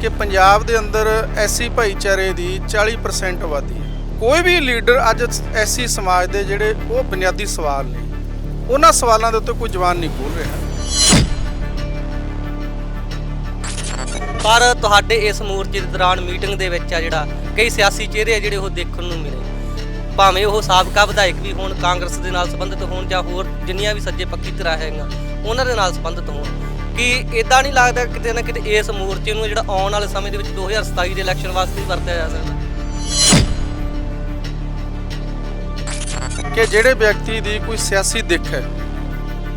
ਕਿ ਪੰਜਾਬ ਦੇ ਅੰਦਰ ਐਸੀ ਭਾਈਚਾਰੇ ਦੀ 40% ਆਬਾਦੀ ਹੈ। ਕੋਈ ਵੀ ਲੀਡਰ ਅੱਜ ਐਸੀ ਸਮਾਜ ਦੇ ਜਿਹੜੇ ਉਹ ਬੁਨਿਆਦੀ ਸਵਾਲ ਨੇ, ਉਹਨਾਂ ਸਵਾਲਾਂ ਦੇ ਉੱਤੇ ਕੋਈ ਜਵਾਨ ਨਹੀਂ ਖੋਲ ਰਿਹਾ। ਪਰ ਤੁਹਾਡੇ ਇਸ ਮੋਰਚੇ ਦੇ ਦੌਰਾਨ ਮੀਟਿੰਗ ਦੇ ਵਿੱਚ ਆ ਜਿਹੜਾ ਕਈ ਸਿਆਸੀ ਚਿਹਰੇ ਆ ਜਿਹੜੇ ਉਹ ਦੇਖਣ ਨੂੰ ਮਿਲੇ। ਭਾਵੇਂ ਉਹ ਸਾਬਕਾ ਵਿਧਾਇਕ ਵੀ ਹੋਣ, ਕਾਂਗਰਸ ਦੇ ਨਾਲ ਸੰਬੰਧਿਤ ਹੋਣ ਜਾਂ ਹੋਰ ਜਿੰਨੀਆਂ ਵੀ ਸੱਜੇ ਪੱਕੀ ਤਰ੍ਹਾਂ ਹੈਗੀਆਂ, ਉਹਨਾਂ ਦੇ ਨਾਲ ਸੰਬੰਧਿਤ ਹੋਣ। ਕਿ ਇਦਾਂ ਨਹੀਂ ਲੱਗਦਾ ਕਿਤੇ ਨਾ ਕਿਤੇ ਇਸ ਮੋਰਚੇ ਨੂੰ ਜਿਹੜਾ ਆਉਣ ਵਾਲੇ ਸਮੇਂ ਦੇ ਵਿੱਚ 2027 ਦੇ ਇਲੈਕਸ਼ਨ ਵਾਸਤੇ ਵਰਤਿਆ ਜਾ ਸਕਦਾ। ਕਿ ਜਿਹੜੇ ਵਿਅਕਤੀ ਦੀ ਕੋਈ ਸਿਆਸੀ ਦਿੱਖ ਹੈ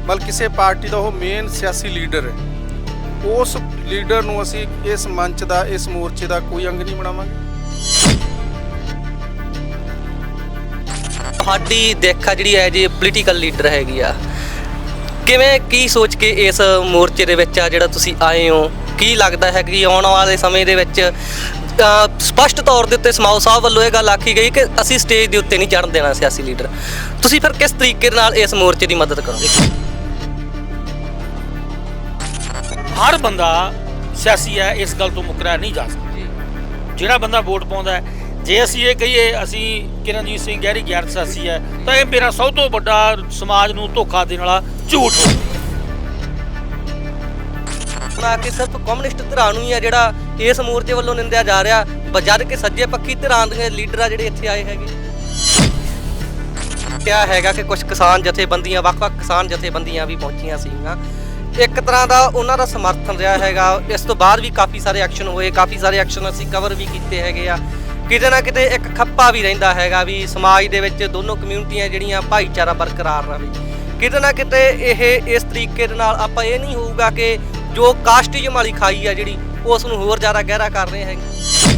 ਬਲ ਕਿਸੇ ਪਾਰਟੀ ਦਾ ਉਹ ਮੇਨ ਸਿਆਸੀ ਲੀਡਰ ਹੈ ਉਸ ਲੀਡਰ ਨੂੰ ਅਸੀਂ ਇਸ ਮੰਚ ਦਾ ਇਸ ਮੋਰਚੇ ਦਾ ਕੋਈ ਅੰਗ ਨਹੀਂ ਬਣਾਵਾਂਗੇ। ਤੁਹਾਡੀ ਦੇਖਾ ਜਿਹੜੀ ਹੈ ਜੀ ਪੋਲੀਟੀਕਲ ਲੀਡਰ ਹੈਗੀ ਆ। ਕਿਵੇਂ ਕੀ ਸੋਚ ਕੇ ਇਸ ਮੋਰਚੇ ਦੇ ਵਿੱਚ ਆ ਜਿਹੜਾ ਤੁਸੀਂ ਆਏ ਹੋ? ਕੀ ਲੱਗਦਾ ਹੈ ਕਿ ਆਉਣ ਵਾਲੇ ਸਮੇਂ ਦੇ ਵਿੱਚ ਸਪਸ਼ਟ ਤੌਰ ਦੇ ਉੱਤੇ ਸਮਾਓ ਸਾਹਿਬ ਵੱਲੋਂ ਇਹ ਗੱਲ ਆਖੀ ਗਈ ਕਿ ਅਸੀਂ ਸਟੇਜ ਦੇ ਉੱਤੇ ਨਹੀਂ ਚੜ੍ਹਨ ਦੇਣਾ ਸਿਆਸੀ ਲੀਡਰ। ਤੁਸੀਂ ਫਿਰ ਕਿਸ ਤਰੀਕੇ ਦੇ ਨਾਲ ਇਸ ਮੋਰਚੇ ਦੀ ਮਦਦ ਕਰੋਗੇ? ਹਰ ਬੰਦਾ ਸਿਆਸੀ ਹੈ ਇਸ ਗੱਲ ਤੋਂ ਮੁਕਰਿਆ ਨਹੀਂ ਜਾ ਸਕਦਾ। ਜਿਹੜਾ ਬੰਦਾ ਵੋਟ ਪਾਉਂਦਾ ਹੈ ਜੇ ਅਸੀਂ ਇਹ ਕਹੀਏ, ਅਸੀਂ ਕਿਰਨਜੀਤ ਸਿੰਘ ਗਹਿਰੀ ਗੈਰ ਸਿਆਸੀ ਹੈ, ਤਾਂ ਇਹ ਮੇਰਾ ਸਭ ਤੋਂ ਵੱਡਾ ਸਮਾਜ ਨੂੰ ਧੋਖਾ ਦੇਣ ਵਾਲਾ ਝੂਠ ਬਣਾ ਕੇ ਸਿਰਫ ਕਮਿਊਨਿਸਟ ਧਿਰਾਂ ਨੂੰ ਹੀ ਆ ਜਿਹੜਾ ਇਸ ਮੋਰਚੇ ਵੱਲੋਂ ਨਿੰਦਿਆ ਜਾ ਰਿਹਾ ਬਜਦ ਕਿ ਸੱਜੇ ਪੱਖੀ ਧਿਰਾਂ ਦੇ ਲੀਡਰ ਆ ਜਿਹੜੇ ਇੱਥੇ ਆਏ ਹੈਗੇ। ਕਿਹਾ ਹੈਗਾ ਕਿ ਕੁਝ ਕਿਸਾਨ ਜਥੇਬੰਦੀਆਂ, ਵੱਖ-ਵੱਖ ਕਿਸਾਨ ਜਥੇਬੰਦੀਆਂ ਵੀ ਪਹੁੰਚੀਆਂ ਸੀਗੀਆਂ। ਇੱਕ ਤਰ੍ਹਾਂ ਦਾ ਉਹਨਾਂ ਦਾ ਸਮਰਥਨ ਰਿਹਾ ਹੈਗਾ। ਇਸ ਤੋਂ ਬਾਅਦ ਵੀ ਕਾਫੀ ਸਾਰੇ ਐਕਸ਼ਨ ਹੋਏ, ਕਾਫੀ ਸਾਰੇ ਐਕਸ਼ਨ ਅਸੀਂ ਕਵਰ ਵੀ ਕੀਤੇ ਹੈਗੇ ਆ। ਕਿਤੇ ਨਾ ਕਿਤੇ ਇੱਕ ਖੱਪਾ ਵੀ ਰਹਿੰਦਾ ਹੈਗਾ ਵੀ ਸਮਾਜ ਦੇ ਵਿੱਚ ਦੋਨੋਂ ਕਮਿਊਨਿਟੀਆਂ ਜਿਹੜੀਆਂ ਭਾਈਚਾਰਾ ਬਰਕਰਾਰ ਰਵੇ ਕਿਤੇ ਨਾ ਕਿਤੇ ਇਹ ਇਸ ਤਰੀਕੇ ਦੇ ਨਾਲ ਆਪਾਂ ਇਹ ਨਹੀਂ ਹੋਊਗਾ ਕਿ ਜੋ ਕਾਸਟਿਜ਼ਮ ਵਾਲੀ ਖਾਈ ਆ ਜਿਹੜੀ, ਉਸ ਨੂੰ ਹੋਰ ਜ਼ਿਆਦਾ ਗਹਿਰਾ ਕਰ ਰਹੇ ਹੈਗੇ।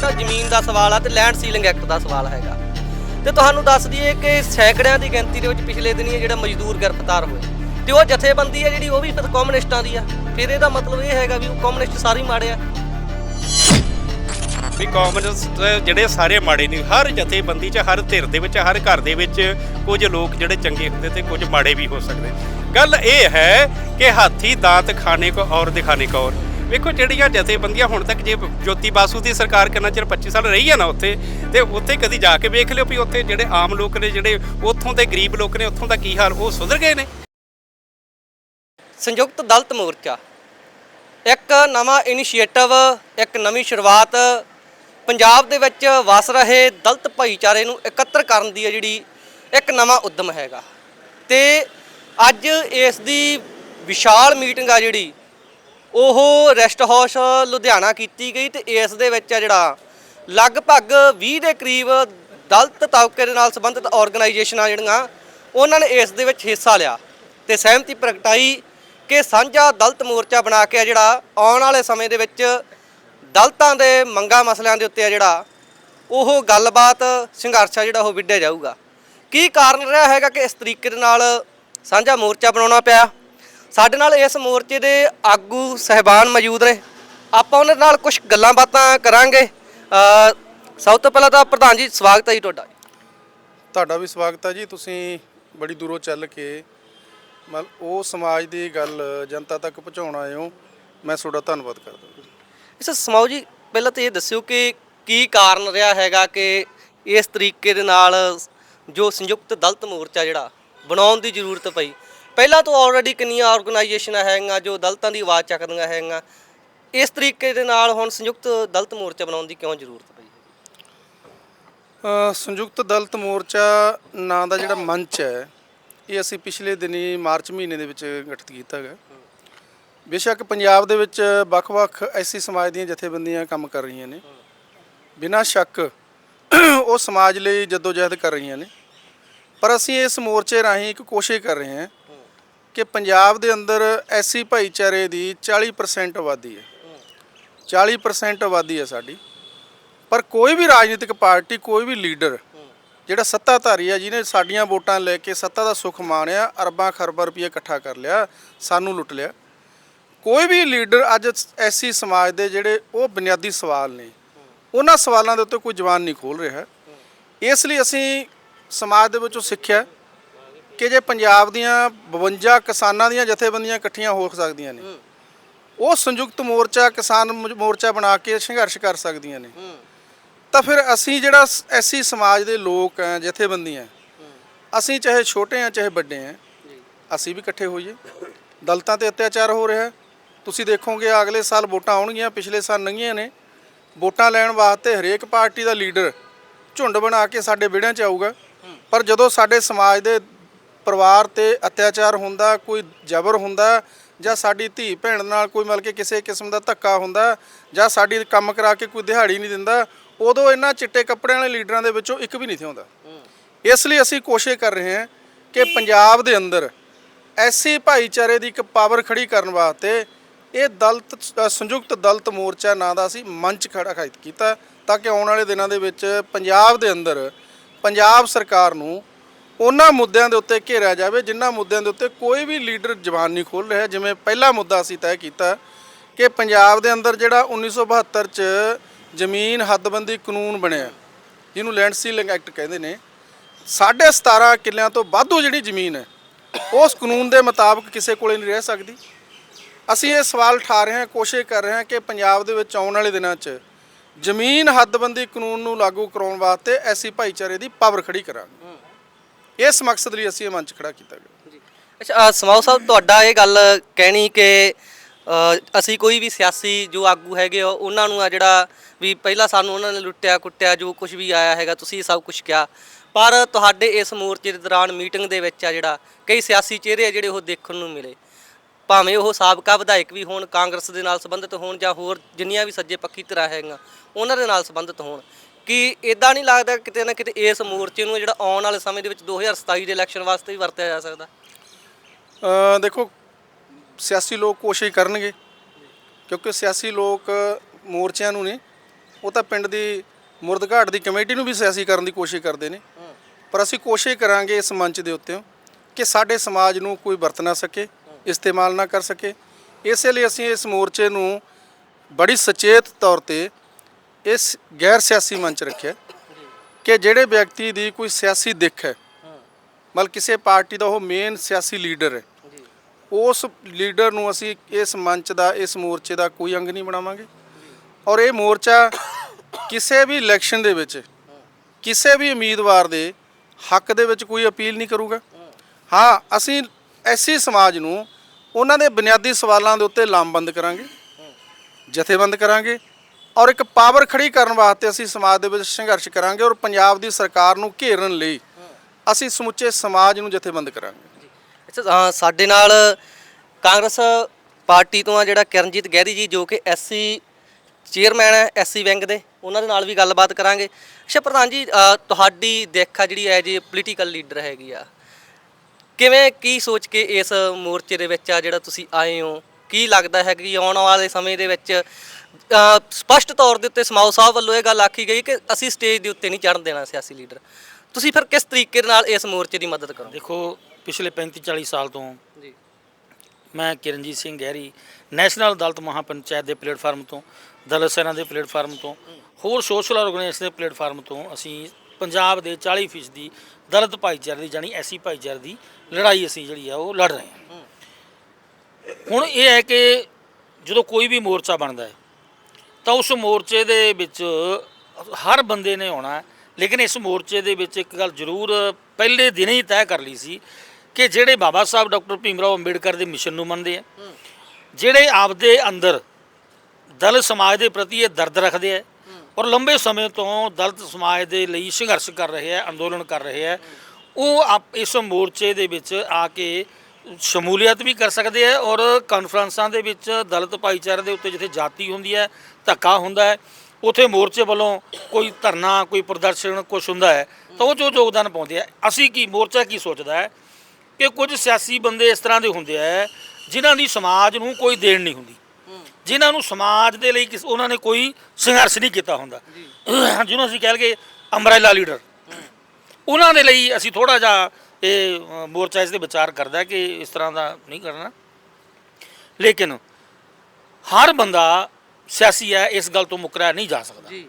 ਤਾਂ ਜ਼ਮੀਨ ਦਾ ਸਵਾਲ ਆ ਤੇ ਲੈਂਡ ਸੀਲਿੰਗ ਐਕਟ ਦਾ ਸਵਾਲ ਹੈਗਾ। ਤੇ ਤੁਹਾਨੂੰ ਦੱਸ ਦਈਏ ਕਿ ਸੈਂਕੜਿਆਂ ਦੀ ਗਿਣਤੀ ਦੇ ਵਿੱਚ ਪਿਛਲੇ ਦਿਨੀ ਜਿਹੜਾ ਮਜ਼ਦੂਰ ਗ੍ਰਿਫਤਾਰ ਹੋਏ। ਤੇ ਉਹ ਜਥੇਬੰਦੀ ਹੈ ਜਿਹੜੀ, ਉਹ ਵੀ ਫਿਰ ਕਮਿਊਨਿਸਟਾਂ ਦੀ ਆ। ਫਿਰ ਇਹਦਾ ਮਤਲਬ ਇਹ ਹੈਗਾ ਵੀ ਉਹ ਕਮਿਊਨਿਸਟ ਸਾਰੇ ਮਾੜੇ ਆ। ਵੀ ਕਮਿਊਨਿਸਟ ਜਿਹੜੇ ਸਾਰੇ ਮਾੜੇ ਨਹੀਂ ਹਰ ਜਥੇਬੰਦੀ 'ਚ, ਹਰ ਧਿਰ ਦੇ ਵਿੱਚ, ਹਰ ਘਰ ਦੇ ਵਿੱਚ ਕੁਝ ਲੋਕ ਜਿਹੜੇ ਚੰਗੇ ਹੁੰਦੇ ਤੇ ਕੁਝ ਮਾੜੇ ਵੀ ਹੋ ਸਕਦੇ। ਗੱਲ ਇਹ ਹੈ ਕਿ ਹਾਥੀ, ਦਾੰਤ ਖਾਣੇ ਕੋ ਔਰ ਦਿਖਾਣੇ ਕੋ ਔਰ। ਵੇਖੋ ਜਿਹੜੀਆਂ ਜਥੇਬੰਦੀਆਂ ਹੁਣ ਤੱਕ ਜੇ ਜੋਤੀ ਬਾਸੂ ਦੀ ਸਰਕਾਰ ਕਿੰਨਾ ਚਿਰ 25 ਸਾਲ ਰਹੀ ਹੈ ਨਾ ਉੱਥੇ, ਤੇ ਉੱਥੇ ਕਦੀ ਜਾ ਕੇ ਵੇਖ ਲਿਓ ਵੀ ਉੱਥੇ ਜਿਹੜੇ ਆਮ ਲੋਕ ਨੇ, ਜਿਹੜੇ ਉੱਥੋਂ ਦੇ ਗਰੀਬ ਲੋਕ ਨੇ, ਉੱਥੋਂ ਦਾ ਕੀ ਹਾਲ, ਉਹ ਸੁਧਰ ਗਏ ਨੇ। ਸੰਯੁਕਤ ਦਲਿਤ ਮੋਰਚਾ, ਇੱਕ ਨਵਾਂ ਇਨੀਸ਼ੀਏਟਿਵ, ਇੱਕ ਨਵੀਂ ਸ਼ੁਰੂਆਤ ਪੰਜਾਬ ਦੇ ਵਿੱਚ ਵਸ ਰਹੇ ਦਲਤ ਭਾਈਚਾਰੇ ਨੂੰ ਇਕੱਤਰ ਕਰਨ ਦੀ ਹੈ ਜਿਹੜੀ ਇੱਕ ਨਵਾਂ ਉਦਮ ਹੈਗਾ। ਤੇ ਅੱਜ ਇਸ ਦੀ ਵਿਸ਼ਾਲ ਮੀਟਿੰਗ ਆ ਜਿਹੜੀ, ਉਹ ਰੈਸਟ ਹਾਊਸ ਲੁਧਿਆਣਾ ਕੀਤੀ ਗਈ ਤੇ ਇਸ ਦੇ ਵਿੱਚ ਆ ਜਿਹੜਾ ਲਗਭਗ 20 ਦੇ ਕਰੀਬ ਦਲਤ ਤਬਕੇ ਦੇ ਨਾਲ ਸੰਬੰਧਿਤ ਆਰਗੇਨਾਈਜੇਸ਼ਨਾਂ ਜਿਹੜੀਆਂ, ਉਹਨਾਂ ਨੇ ਇਸ ਦੇ ਵਿੱਚ ਹਿੱਸਾ ਲਿਆ। ਤੇ ਸਹਿਮਤੀ ਪ੍ਰਗਟਾਈ ਕਿ ਸਾਂਝਾ ਦਲਤ ਮੋਰਚਾ ਬਣਾ ਕੇ ਆ ਜਿਹੜਾ ਆਉਣ ਵਾਲੇ ਸਮੇਂ ਦੇ ਵਿੱਚ ਦਲਿਤਾਂ ਦੇ ਮੰਗਾਂ ਮਸਲਿਆਂ ਦੇ ਉੱਤੇ ਆ ਜਿਹੜਾ, ਉਹ ਗੱਲਬਾਤ ਸੰਘਰਸ਼ ਆ ਜਿਹੜਾ ਉਹ ਵਿੱਢਿਆ ਜਾਊਗਾ। ਕੀ ਕਾਰਨ ਰਿਹਾ ਹੈਗਾ ਕਿ ਇਸ ਤਰੀਕੇ ਦੇ ਨਾਲ ਸਾਂਝਾ ਮੋਰਚਾ ਬਣਾਉਣਾ ਪਿਆ? ਸਾਡੇ ਨਾਲ ਇਸ ਮੋਰਚੇ ਦੇ ਆਗੂ ਸਹਿਬਾਨ ਮੌਜੂਦ ਨੇ। ਆਪਾਂ ਉਹਨਾਂ ਨਾਲ ਕੁਝ ਗੱਲਾਂ ਬਾਤਾਂ ਕਰਾਂਗੇ। ਸਭ ਤੋਂ ਪਹਿਲਾਂ ਤਾਂ ਪ੍ਰਧਾਨ ਜੀ, ਸਵਾਗਤ ਹੈ ਜੀ ਤੁਹਾਡਾ। ਤੁਹਾਡਾ ਵੀ ਸਵਾਗਤ ਹੈ ਜੀ। ਤੁਸੀਂ ਬੜੀ ਦੂਰੋਂ ਚੱਲ ਕੇ ਮਤਲਬ ਉਹ ਸਮਾਜ ਦੀ ਗੱਲ ਜਨਤਾ ਤੱਕ ਪਹੁੰਚਾਉਣ ਆਏ ਹੋ। ਮੈਂ ਤੁਹਾਡਾ ਧੰਨਵਾਦ ਕਰਦਾ। ਇਸ ਸਮਾਉ ਜੀ, ਪਹਿਲਾਂ ਤਾਂ ਇਹ ਦੱਸਿਓ ਕਿ ਕੀ ਕਾਰਨ ਰਿਹਾ ਹੈਗਾ ਕਿ ਇਸ ਤਰੀਕੇ ਦੇ ਨਾਲ ਜੋ ਸੰਯੁਕਤ ਦਲਤ ਮੋਰਚਾ ਜਿਹੜਾ ਬਣਾਉਣ ਦੀ ਜ਼ਰੂਰਤ ਪਈ। ਪਹਿਲਾਂ ਤੋਂ ਆਲਰੇਡੀ ਕਿੰਨੀਆਂ ਆਰਗੇਨਾਈਜੇਸ਼ਨਾਂ ਹੈਗੀਆਂ, ਜੋ ਦਲਤਾਂ ਦੀ ਆਵਾਜ਼ ਚੱਕਦੀਆਂ ਹੈਗੀਆਂ। ਇਸ ਤਰੀਕੇ ਦੇ ਨਾਲ ਹੁਣ ਸੰਯੁਕਤ ਦਲਤ ਮੋਰਚਾ ਬਣਾਉਣ ਦੀ ਕਿਉਂ ਜ਼ਰੂਰਤ ਪਈ? ਸੰਯੁਕਤ ਦਲਤ ਮੋਰਚਾ ਨਾਂ ਦਾ ਜਿਹੜਾ ਮੰਚ ਹੈ, ਇਹ ਅਸੀਂ ਪਿਛਲੇ ਦਿਨੀ ਮਾਰਚ ਮਹੀਨੇ ਦੇ ਵਿੱਚ ਗਠਿਤ ਕੀਤਾ ਹੈ ਬੇਸ਼ੱਕ ਪੰਜਾਬ ਦੇ ਵਿੱਚ ਵੱਖ-ਵੱਖ ਐਸੀ ਸਮਾਜ ਦੀਆਂ ਜਥੇਬੰਦੀਆਂ ਕੰਮ ਕਰ ਰਹੀਆਂ ਨੇ। ਬਿਨਾਂ ਸ਼ੱਕ ਉਹ ਸਮਾਜ ਲਈ ਜਦੋਜਹਿਦ ਕਰ ਰਹੀਆਂ ਨੇ। ਪਰ ਅਸੀਂ ਇਸ ਮੋਰਚੇ ਰਾਹੀਂ ਇੱਕ ਕੋਸ਼ਿਸ਼ ਕਰ ਰਹੇ ਹਾਂ ਕਿ ਪੰਜਾਬ ਦੇ ਅੰਦਰ ਐਸੀ ਭਾਈਚਾਰੇ ਦੀ 40% ਆਬਾਦੀ ਹੈ। 40% ਆਬਾਦੀ ਹੈ ਸਾਡੀ। ਪਰ ਕੋਈ ਵੀ ਰਾਜਨੀਤਿਕ ਪਾਰਟੀ, ਕੋਈ ਵੀ ਲੀਡਰ ਜਿਹੜਾ ਸੱਤਾਧਾਰੀ ਆ ਜਿਹਨੇ ਸਾਡੀਆਂ ਵੋਟਾਂ ਲੈ ਕੇ ਸੱਤਾ ਦਾ ਸੁੱਖ ਮਾਣਿਆ, ਅਰਬਾਂ ਖਰਬਾਂ ਰੁਪਏ ਇਕੱਠਾ ਕਰ ਲਿਆ, ਸਾਨੂੰ ਲੁੱਟ ਲਿਆ ਕੋਈ ਵੀ ਲੀਡਰ ਅੱਜ ਐਸੀ ਸਮਾਜ ਦੇ ਜਿਹੜੇ ਉਹ ਬੁਨਿਆਦੀ ਸਵਾਲ ਨੇ, ਉਹਨਾਂ ਸਵਾਲਾਂ ਦੇ ਉੱਤੇ ਕੋਈ ਜਵਾਨ ਨਹੀਂ ਖੋਲ ਰਿਹਾ। ਇਸ ਲਈ ਅਸੀਂ ਸਮਾਜ ਦੇ ਵਿੱਚੋਂ ਸਿੱਖਿਆ ਕਿ ਜੇ ਪੰਜਾਬ ਦੀਆਂ 52 ਕਿਸਾਨਾਂ ਦੀਆਂ ਜਥੇਬੰਦੀਆਂ ਇਕੱਠੀਆਂ ਹੋ ਸਕਦੀਆਂ ਨੇ, ਉਹ ਸੰਯੁਕਤ ਮੋਰਚਾ, ਕਿਸਾਨ ਮੋ- ਮੋਰਚਾ ਬਣਾ ਕੇ ਸੰਘਰਸ਼ ਕਰ ਸਕਦੀਆਂ ਨੇ। ਤਾਂ ਫਿਰ ਅਸੀਂ ਜਿਹੜਾ ਐਸੀ ਸਮਾਜ ਦੇ ਲੋਕ ਆ ਜਥੇਬੰਦੀਆਂ ਅਸੀਂ ਚਾਹੇ ਛੋਟੇ ਆ ਚਾਹੇ ਵੱਡੇ ਆ ਅਸੀਂ ਵੀ ਇਕੱਠੇ ਹੋਈਏ। ਦਲਤਾਂ ਤੇ ਅਤਿਆਚਾਰ ਹੋ ਰਿਹਾ। ਤੁਸੀਂ ਦੇਖੋਗੇ ਅਗਲੇ ਸਾਲ ਵੋਟਾਂ ਆਉਣਗੀਆਂ, ਪਿਛਲੇ ਸਾਲ ਨੰਗੀਆਂ ਨੇ। ਵੋਟਾਂ ਲੈਣ ਵਾਸਤੇ ਹਰੇਕ ਪਾਰਟੀ ਦਾ ਲੀਡਰ ਝੁੰਡ ਬਣਾ ਕੇ ਸਾਡੇ ਵਿਹੜਿਆਂ 'ਚ ਆਊਗਾ। ਪਰ ਜਦੋਂ ਸਾਡੇ ਸਮਾਜ ਦੇ ਪਰਿਵਾਰ ਤੇ ਅਤਿਆਚਾਰ ਹੁੰਦਾ, ਕੋਈ ਜ਼ਬਰ ਹੁੰਦਾ ਜਾਂ ਸਾਡੀ ਧੀ ਭੈਣ ਨਾਲ ਕੋਈ ਮਤਲਬ ਕਿ ਕਿਸੇ ਕਿਸਮ ਦਾ ਧੱਕਾ ਹੁੰਦਾ ਜਾਂ ਸਾਡੀ ਕੰਮ ਕਰਾ ਕੇ ਕੋਈ ਦਿਹਾੜੀ ਨਹੀਂ ਦਿੰਦਾ, ਉਦੋਂ ਇਹਨਾਂ ਚਿੱਟੇ ਕੱਪੜਿਆਂ ਵਾਲੇ ਲੀਡਰਾਂ ਦੇ ਵਿੱਚੋਂ ਇੱਕ ਵੀ ਨਹੀਂ ਥਿਆਉਂਦਾ ਇਸ ਲਈ ਅਸੀਂ ਕੋਸ਼ਿਸ਼ ਕਰ ਰਹੇ ਹਾਂ ਕਿ ਪੰਜਾਬ ਦੇ ਅੰਦਰ ਐਸੀ ਭਾਈਚਾਰੇ ਦੀ ਇੱਕ ਪਾਵਰ ਖੜੀ ਕਰਨ ਵਾਸਤੇ ਇਹ ਦਲਤ ਸੰਯੁਕਤ ਦਲਤ ਮੋਰਚਾ ਨਾਂ ਦਾ ਅਸੀਂ ਮੰਚ ਖੜਾ ਖਾਇਤ ਕੀਤਾ ਤਾਂ ਕਿ ਆਉਣ ਵਾਲੇ ਦਿਨਾਂ ਦੇ ਵਿੱਚ ਪੰਜਾਬ ਦੇ ਅੰਦਰ ਪੰਜਾਬ ਸਰਕਾਰ ਨੂੰ ਉਹਨਾਂ ਮੁੱਦਿਆਂ ਦੇ ਉੱਤੇ ਘੇਰਿਆ ਜਾਵੇ, ਜਿਨ੍ਹਾਂ ਮੁੱਦਿਆਂ ਦੇ ਉੱਤੇ ਕੋਈ ਵੀ ਲੀਡਰ ਜ਼ਬਾਨ ਨਹੀਂ ਖੋਲ੍ਹ ਰਿਹਾ। ਜਿਵੇਂ ਪਹਿਲਾ ਮੁੱਦਾ ਅਸੀਂ ਤੈਅ ਕੀਤਾ ਕਿ ਪੰਜਾਬ ਦੇ ਅੰਦਰ ਜਿਹੜਾ 1972 ਚ ਜ਼ਮੀਨ ਹੱਦਬੰਦੀ ਕਾਨੂੰਨ ਬਣਿਆ, ਜਿਹਨੂੰ ਲੈਂਡ ਸੀਲਿੰਗ ਐਕਟ ਕਹਿੰਦੇ ਨੇ, ਸਾਢੇ 17 ਕਿੱਲਿਆਂ ਤੋਂ ਵਾਧੂ ਜਿਹੜੀ ਜ਼ਮੀਨ ਹੈ, ਉਸ ਕਾਨੂੰਨ ਦੇ ਮੁਤਾਬਕ ਕਿਸੇ ਕੋਲੇ ਨਹੀਂ ਰਹਿ ਸਕਦੀ। ਅਸੀਂ ਇਹ ਸਵਾਲ ਉਠਾ ਰਹੇ ਹਾਂ ਕੋਸ਼ਿਸ਼ ਕਰ ਰਹੇ ਹਾਂ ਕਿ ਪੰਜਾਬ ਦੇ ਵਿੱਚ ਆਉਣ ਵਾਲੇ ਦਿਨਾਂ 'ਚ ਜ਼ਮੀਨ ਹੱਦਬੰਦੀ ਕਾਨੂੰਨ ਨੂੰ ਲਾਗੂ ਕਰਾਉਣ ਵਾਸਤੇ ਐਸੀ ਭਾਈਚਾਰੇ ਦੀ ਪਾਵਰ ਖੜੀ ਕਰਾਂਗੇ। ਇਸ ਮਕਸਦ ਲਈ ਅਸੀਂ ਇਹ ਮੰਚ ਖੜਾ ਕੀਤਾ ਗਿਆ। ਜੀ। ਅੱਛਾ ਅ, ਸਾਹਿਬ ਤੁਹਾਡਾ ਇਹ ਗੱਲ ਕਹਿਣੀ ਕਿ ਅਸੀਂ ਕੋਈ ਵੀ ਸਿਆਸੀ ਜੋ ਆਗੂ ਹੈਗੇ ਆ, ਉਹਨਾਂ ਨੂੰ ਆ ਜਿਹੜਾ ਵੀ ਪਹਿਲਾਂ ਸਾਨੂੰ ਉਹਨਾਂ ਨੇ ਲੁੱਟਿਆ ਕੁੱਟਿਆ ਜੋ ਕੁਝ ਵੀ ਆਇਆ ਹੈਗਾ ਤੁਸੀਂ ਸਭ ਕੁਝ ਕਿਹਾ। ਪਰ ਤੁਹਾਡੇ ਇਸ ਮੋਰਚੇ ਦੇ ਦੌਰਾਨ ਮੀਟਿੰਗ ਦੇ ਵਿੱਚ ਆ ਜਿਹੜਾ ਕਈ ਸਿਆਸੀ ਚਿਹਰੇ ਆ ਜਿਹੜੇ ਉਹ ਦੇਖਣ ਨੂੰ ਮਿਲੇ। ਭਾਵੇਂ ਉਹ ਸਾਬਕਾ ਵਿਧਾਇਕ ਵੀ ਹੋਣ ਕਾਂਗਰਸ ਦੇ ਨਾਲ ਸੰਬੰਧਿਤ ਹੋਣ ਜਾਂ ਹੋਰ ਜਿੰਨੀਆਂ ਵੀ ਸੱਜੇ ਪੱਖੀ ਧਿਰਾਂ ਹੈਗੀਆਂ ਉਹਨਾਂ ਦੇ ਨਾਲ ਸੰਬੰਧਿਤ ਹੋਣ। ਕਿ ਇਦਾਂ ਨਹੀਂ ਲੱਗਦਾ ਕਿਤੇ ਨਾ ਕਿਤੇ ਇਸ ਮੋਰਚੇ ਨੂੰ ਜਿਹੜਾ ਆਉਣ ਵਾਲੇ ਸਮੇਂ ਦੇ ਵਿੱਚ 2027 ਦੇ ਇਲੈਕਸ਼ਨ ਵਾਸਤੇ ਵੀ ਵਰਤਿਆ ਜਾ ਸਕਦਾ? ਅ, ਦੇਖੋ ਸਿਆਸੀ ਲੋਕ ਕੋਸ਼ਿਸ਼ ਕਰਨਗੇ ਕਿਉਂਕਿ ਸਿਆਸੀ ਲੋਕ ਮੋਰਚਿਆਂ ਨੂੰ ਨੇ ਉਹ ਤਾਂ ਪਿੰਡ ਦੀ ਮੁਰਦਘਾਟ ਦੀ ਕਮੇਟੀ ਨੂੰ ਵੀ ਸਿਆਸੀ ਕਰਨ ਦੀ ਕੋਸ਼ਿਸ਼ ਕਰਦੇ ਨੇ। ਪਰ ਅਸੀਂ ਕੋਸ਼ਿਸ਼ ਕਰਾਂਗੇ ਇਸ ਮੰਚ ਦੇ ਉੱਤੇ ਕਿ ਸਾਡੇ ਸਮਾਜ ਨੂੰ ਕੋਈ ਵਰਤ ਨਾ ਸਕੇ। ਇਸਤੇਮਾਲ ਨਾ ਕਰ ਸਕੇ। ਇਸੇ ਲਈ ਅਸੀਂ ਇਸ ਮੋਰਚੇ ਨੂੰ ਬੜੀ ਸੁਚੇਤ ਤੌਰ ਤੇ ਇਸ ਗੈਰ ਸਿਆਸੀ ਮੰਚ ਰੱਖਿਆ ਕਿ ਜਿਹੜੇ ਵਿਅਕਤੀ ਦੀ ਕੋਈ ਸਿਆਸੀ ਦਿੱਖ ਹੈ, ਮਤਲਬ ਕਿਸੇ ਪਾਰਟੀ ਦਾ ਉਹ ਮੇਨ ਸਿਆਸੀ ਲੀਡਰ ਹੈ, ਉਸ ਲੀਡਰ ਨੂੰ ਅਸੀਂ ਇਸ ਮੰਚ ਦਾ, ਇਸ ਮੋਰਚੇ ਦਾ ਕੋਈ ਅੰਗ ਨਹੀਂ ਬਣਾਵਾਂਗੇ। ਔਰ ਇਹ ਮੋਰਚਾ ਕਿਸੇ ਵੀ ਇਲੈਕਸ਼ਨ ਦੇ ਵਿੱਚ, ਕਿਸੇ ਵੀ ਉਮੀਦਵਾਰ ਦੇ ਹੱਕ ਦੇ ਵਿੱਚ ਕੋਈ ਅਪੀਲ ਨਹੀਂ ਕਰੂਗਾ। ਹਾਂ, ਅਸੀਂ ਐਸੀ ਸਮਾਜ ਨੂੰ ਉਹਨਾਂ ਦੇ ਬੁਨਿਆਦੀ ਸਵਾਲਾਂ ਦੇ ਉੱਤੇ ਲਾਮਬੰਦ ਕਰਾਂਗੇ, ਜਥੇਬੰਦ ਕਰਾਂਗੇ ਔਰ ਇੱਕ ਪਾਵਰ ਖੜੀ ਕਰਨ ਵਾਸਤੇ ਅਸੀਂ ਸਮਾਜ ਦੇ ਵਿੱਚ ਸੰਘਰਸ਼ ਕਰਾਂਗੇ ਔਰ ਪੰਜਾਬ ਦੀ ਸਰਕਾਰ ਨੂੰ ਘੇਰਨ ਲਈ ਅਸੀਂ ਸਮੁੱਚੇ ਸਮਾਜ ਨੂੰ ਜਥੇਬੰਦ ਕਰਾਂਗੇ। ਅੱਛਾ ਸਾਡੇ ਨਾਲ ਕਾਂਗਰਸ ਪਾਰਟੀ ਤੋਂ ਆ ਜਿਹੜਾ ਕਿਰਨਜੀਤ ਗਹਿਰੀ ਜੀ ਜੋ ਕਿ ਐਸਸੀ ਚੇਅਰਮੈਨ ਹੈ ਐਸਸੀ ਵਿੰਗ ਦੇ, ਉਹਨਾਂ ਦੇ ਨਾਲ ਵੀ ਗੱਲਬਾਤ ਕਰਾਂਗੇ। ਅੱਛਾ, ਪ੍ਰਧਾਨ ਜੀ ਤੁਹਾਡੀ ਦੇਖ ਆ ਜਿਹੜੀ ਹੈ ਜੀ ਪੋਲੀਟੀਕਲ ਲੀਡਰ ਹੈਗੀ ਆ ਕਿਵੇਂ ਕੀ ਸੋਚ ਕੇ ਇਸ ਮੋਰਚੇ ਦੇ ਵਿੱਚ ਆ ਜਿਹੜਾ ਤੁਸੀਂ ਆਏ ਹੋ? ਕੀ ਲੱਗਦਾ ਹੈ ਕਿ ਆਉਣ ਵਾਲੇ ਸਮੇਂ ਦੇ ਵਿੱਚ ਅ, ਸਪਸ਼ਟ ਤੌਰ ਦੇ ਉੱਤੇ ਸਮਾਓ ਸਾਹਿਬ ਵੱਲੋਂ ਇਹ ਗੱਲ ਆਖੀ ਗਈ ਕਿ ਅਸੀਂ ਸਟੇਜ ਦੇ ਉੱਤੇ ਨਹੀਂ ਚੜ੍ਹਨ ਦੇਣਾ ਸਿਆਸੀ ਲੀਡਰ। ਤੁਸੀਂ ਫਿਰ ਕਿਸ ਤਰੀਕੇ ਨਾਲ ਇਸ ਮੋਰਚੇ ਦੀ ਮਦਦ ਕਰੋ ਦੇਖੋ ਪਿਛਲੇ 35 40 ਸਾਲ ਤੋਂ ਜੀ। ਮੈਂ ਕਿਰਨਜੀਤ ਸਿੰਘ ਗਹਿਰੀ ਨੈਸ਼ਨਲ ਦਲਿਤ ਮਹਾਪੰਚਾਇਤ ਦੇ ਪਲੇਟਫਾਰਮ ਤੋਂ ਦਲਿਤ ਸੈਨਾ ਦੇ ਪਲੇਟਫਾਰਮ ਤੋਂ ਹੋਰ ਸੋਸ਼ਲ ਆਰਗੇਨਾਈਜੇਸ਼ਨ ਦੇ ਪਲੇਟਫਾਰਮ ਤੋਂ ਅਸੀਂ ਪੰਜਾਬ ਦੇ 40% ਫੀਸਦੀ ਦਲਿਤ ਭਾਈਚਾਰੇ ਦੀ ਜਾਨੀ ਐਸੀ ਭਾਈਚਾਰੇ ਦੀ ਲੜਾਈ ਅਸੀਂ ਜਿਹੜੀ ਆ ਉਹ ਲੜ ਰਹੇ ਹਾਂ। ਹੁਣ ਇਹ ਹੈ ਕਿ ਜਦੋਂ ਕੋਈ ਵੀ ਮੋਰਚਾ ਬਣਦਾ ਹੈ, ਤਾਂ ਉਸ ਮੋਰਚੇ ਦੇ ਵਿੱਚ ਹਰ ਬੰਦੇ ਨੇ ਆਉਣਾ ਲੇਕਿਨ ਇਸ ਮੋਰਚੇ ਦੇ ਵਿੱਚ ਇੱਕ ਗੱਲ ਜ਼ਰੂਰ ਪਹਿਲੇ ਦਿਨ ਹੀ ਤੈਅ ਕਰ ਲਈ ਸੀ ਕਿ ਜਿਹੜੇ ਬਾਬਾ ਸਾਹਿਬ ਡਾਕਟਰ ਭੀਮ ਰਾਓ ਅੰਬੇਡਕਰ ਦੇ ਮਿਸ਼ਨ ਨੂੰ ਮੰਨਦੇ ਆ, ਜਿਹੜੇ ਆਪਦੇ ਅੰਦਰ ਦਲਿਤ ਸਮਾਜ ਦੇ ਪ੍ਰਤੀ ਇਹ ਦਰਦ ਰੱਖਦੇ ਆ ਔਰ ਲੰਬੇ ਸਮੇਂ ਤੋਂ ਦਲਿਤ ਸਮਾਜ ਦੇ ਲਈ ਸੰਘਰਸ਼ ਕਰ ਰਹੇ ਹੈ, ਅੰਦੋਲਨ ਕਰ ਰਹੇ ਹੈ। ਉਹ ਆਪ ਇਸ ਮੋਰਚੇ ਦੇ ਵਿੱਚ ਆ ਕੇ ਸ਼ਮੂਲੀਅਤ ਵੀ ਕਰ ਸਕਦੇ ਆ ਔਰ ਕਾਨਫਰੰਸਾਂ ਦੇ ਵਿੱਚ ਦਲਿਤ ਭਾਈਚਾਰੇ ਦੇ ਉੱਤੇ ਜਿੱਥੇ ਜਾਤੀ ਹੁੰਦੀ ਹੈ, ਧੱਕਾ ਹੁੰਦਾ ਹੈ, ਉਥੇ ਮੋਰਚੇ ਵੱਲੋਂ ਕੋਈ ਧਰਨਾ, ਕੋਈ ਪ੍ਰਦਰਸ਼ਨ ਕੁਝ ਹੁੰਦਾ ਹੈ, ਤਾਂ ਉਹ ਜੋ ਯੋਗਦਾਨ ਪਾਉਂਦੇ ਆ ਅਸੀਂ ਕੀ, ਮੋਰਚਾ ਕੀ ਸੋਚਦਾ ਹੈ ਕਿ ਕੁਝ ਸਿਆਸੀ ਬੰਦੇ ਇਸ ਤਰ੍ਹਾਂ ਦੇ ਹੁੰਦੇ ਆ ਜਿਨ੍ਹਾਂ ਦੀ ਸਮਾਜ ਨੂੰ ਕੋਈ ਦੇਣ ਨਹੀਂ ਹੁੰਦੀ। ਜਿਨ੍ਹਾਂ ਨੂੰ ਸਮਾਜ ਦੇ ਲਈ ਕਿਸ ਉਹਨਾਂ ਨੇ ਕੋਈ ਸੰਘਰਸ਼ ਨਹੀਂ ਕੀਤਾ ਹੁੰਦਾ। ਜਿਹਨੂੰ ਅਸੀਂ ਕਹਿ ਲਈਏ ਅੰਬਰੇਲਾ ਲੀਡਰ ਉਹਨਾਂ ਦੇ ਲਈ ਅਸੀਂ ਥੋੜਾ ਜਿਹਾ ਇਹ ਮੋਰਚਾ ਇਸ ਤੇ ਵਿਚਾਰ ਕਰਦਾ ਕਿ ਇਸ ਤਰ੍ਹਾਂ ਦਾ ਨਹੀਂ ਕਰਨਾ। ਲੇਕਿਨ ਹਰ ਬੰਦਾ ਸਿਆਸੀ ਹੈ ਇਸ ਗੱਲ ਤੋਂ ਮੁਕਰਿਆ ਨਹੀਂ ਜਾ ਸਕਦਾ। ਜੀ।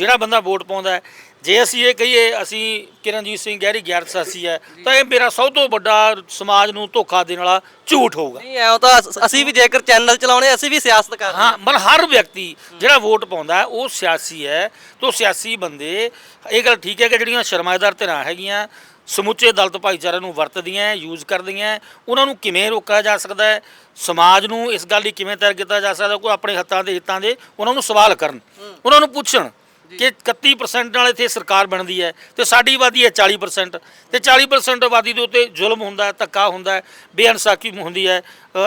ਜਿਹੜਾ ਬੰਦਾ ਵੋਟ ਪਾਉਂਦਾ ਹੈ ਜੇ ਅਸੀਂ ਇਹ ਕਹੀਏ ਅਸੀਂ ਕਿਰਨਜੀਤ ਸਿੰਘ ਗਹਿਰੀ ਗੈਰ ਸਿਆਸੀ ਹੈ ਤਾਂ ਇਹ ਮੇਰਾ ਸਭ ਤੋਂ ਵੱਡਾ ਸਮਾਜ ਨੂੰ ਧੋਖਾ ਦੇਣ ਵਾਲਾ ਝੂਠ ਹੋਊਗਾ। ਨਹੀਂ ਐਂ ਤਾਂ ਅਸ- ਅਸੀਂ ਵੀ ਜੇਕਰ ਚੈਨਲ ਚਲਾਉਣੇ ਅਸੀਂ ਵੀ ਸਿਆਸਤ ਕਰਦੇ ਹਾਂ ਮਤਲਬ ਹਰ ਵਿਅਕਤੀ ਜਿਹੜਾ ਵੋਟ ਪਾਉਂਦਾ ਹੈ, ਉਹ ਸਿਆਸੀ ਹੈ ਤੋਂ ਸਿਆਸੀ ਬੰਦੇ ਇਹ ਗੱਲ ਠੀਕ ਹੈ ਕਿ ਜਿਹੜੀਆਂ ਸ਼ਰਮਾਇਦਾਰ ਧਿਰਾਂ ਹੈਗੀਆਂ ਸਮੁੱਚੇ ਦਲਿਤ ਭਾਈਚਾਰੇ ਨੂੰ ਵਰਤਦੀਆਂ ਯੂਜ਼ ਕਰਦੀਆਂ ਉਹਨਾਂ ਨੂੰ ਕਿਵੇਂ ਰੋਕਿਆ ਜਾ ਸਕਦਾ ਹੈ? ਸਮਾਜ ਨੂੰ ਇਸ ਗੱਲ ਲਈ ਕਿਵੇਂ ਤਿਆਰ ਕੀਤਾ ਜਾ ਸਕਦਾ ਕੋਈ ਆਪਣੇ ਹੱਥਾਂ ਦੇ ਹਿੱਤਾਂ ਦੇ ਉਹਨਾਂ ਨੂੰ ਸਵਾਲ ਕਰਨ ਉਹਨਾਂ ਨੂੰ ਪੁੱਛਣ। ਕਿ 31% ਨਾਲ ਇੱਥੇ ਸਰਕਾਰ ਬਣਦੀ ਹੈ ਤੇ ਸਾਡੀ ਆਬਾਦੀ ਹੈ 40% ਤੇ 40% ਆਬਾਦੀ ਦੇ ਉੱਤੇ ਜ਼ੁਲਮ ਹੁੰਦਾ ਹੈ, ਧੱਕਾ ਹੁੰਦਾ ਹੈ, ਬੇਇਨਸਾਫੀ ਹੁੰਦੀ ਹੈ।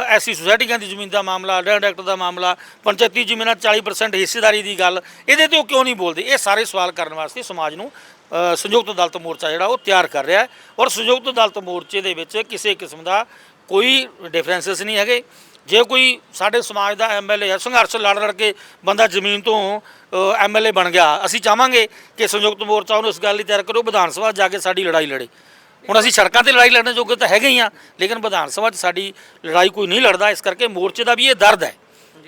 ਐਸੀ ਸੁਸਾਇਟੀਆਂ ਦੀ ਜ਼ਮੀਨ ਦਾ ਮਾਮਲਾ ਲੈਂਡ ਐਕਟ ਦਾ ਮਾਮਲਾ, ਪੰਚਾਇਤੀ ਜ਼ਮੀਨਾਂ 'ਚ 40% ਹਿੱਸੇਦਾਰੀ ਦੀ ਗੱਲ, ਇਹਦੇ ਤੇ ਉਹ ਕਿਉਂ ਨਹੀਂ ਬੋਲਦੇ? ਇਹ ਸਾਰੇ ਸਵਾਲ ਕਰਨ ਵਾਸਤੇ ਸਮਾਜ ਨੂੰ ਸੰਯੁਕਤ ਅਦਾਲਤ ਮੋਰਚਾ ਜਿਹੜਾ ਉਹ ਤਿਆਰ ਕਰ ਰਿਹਾ ਔਰ ਸੰਯੁਕਤ ਅਦਾਲਤ ਮੋਰਚੇ ਦੇ ਵਿੱਚ ਕਿਸੇ ਕਿਸਮ ਦਾ ਕੋਈ ਡਿਫਰੈਂਸਸ ਨਹੀਂ ਹੈਗੇ। ਜੇ ਕੋਈ ਸਾਡੇ ਸਮਾਜ ਦਾ ਐਮਐਲਏ ਹੈ ਸੰਘਰਸ਼ ਲੜ ਲੜ ਕੇ ਬੰਦਾ ਜ਼ਮੀਨ ਤੋਂ ਐਮਐਲਏ ਬਣ ਗਿਆ, ਅਸੀਂ ਚਾਹਾਂਗੇ ਕਿ ਸੰਯੁਕਤ ਮੋਰਚਾ ਉਹਨੂੰ ਇਸ ਗੱਲ ਲਈ ਤਿਆਰ ਕਰੋ ਵਿਧਾਨ ਸਭਾ 'ਚ ਜਾ ਕੇ ਸਾਡੀ ਲੜਾਈ ਲੜੇ। ਹੁਣ ਅਸੀਂ ਸੜਕਾਂ ਤੇ ਲੜਾਈ ਲੜਨ ਜੋਗੇ ਤਾਂ ਹੈਗੇ ਹੀ ਆ, ਲੇਕਿਨ ਵਿਧਾਨ ਸਭਾ 'ਚ ਸਾਡੀ ਲੜਾਈ ਕੋਈ ਨਹੀਂ ਲੜਦਾ, ਇਸ ਕਰਕੇ ਮੋਰਚੇ ਦਾ ਵੀ ਇਹ ਦਰਦ ਹੈ।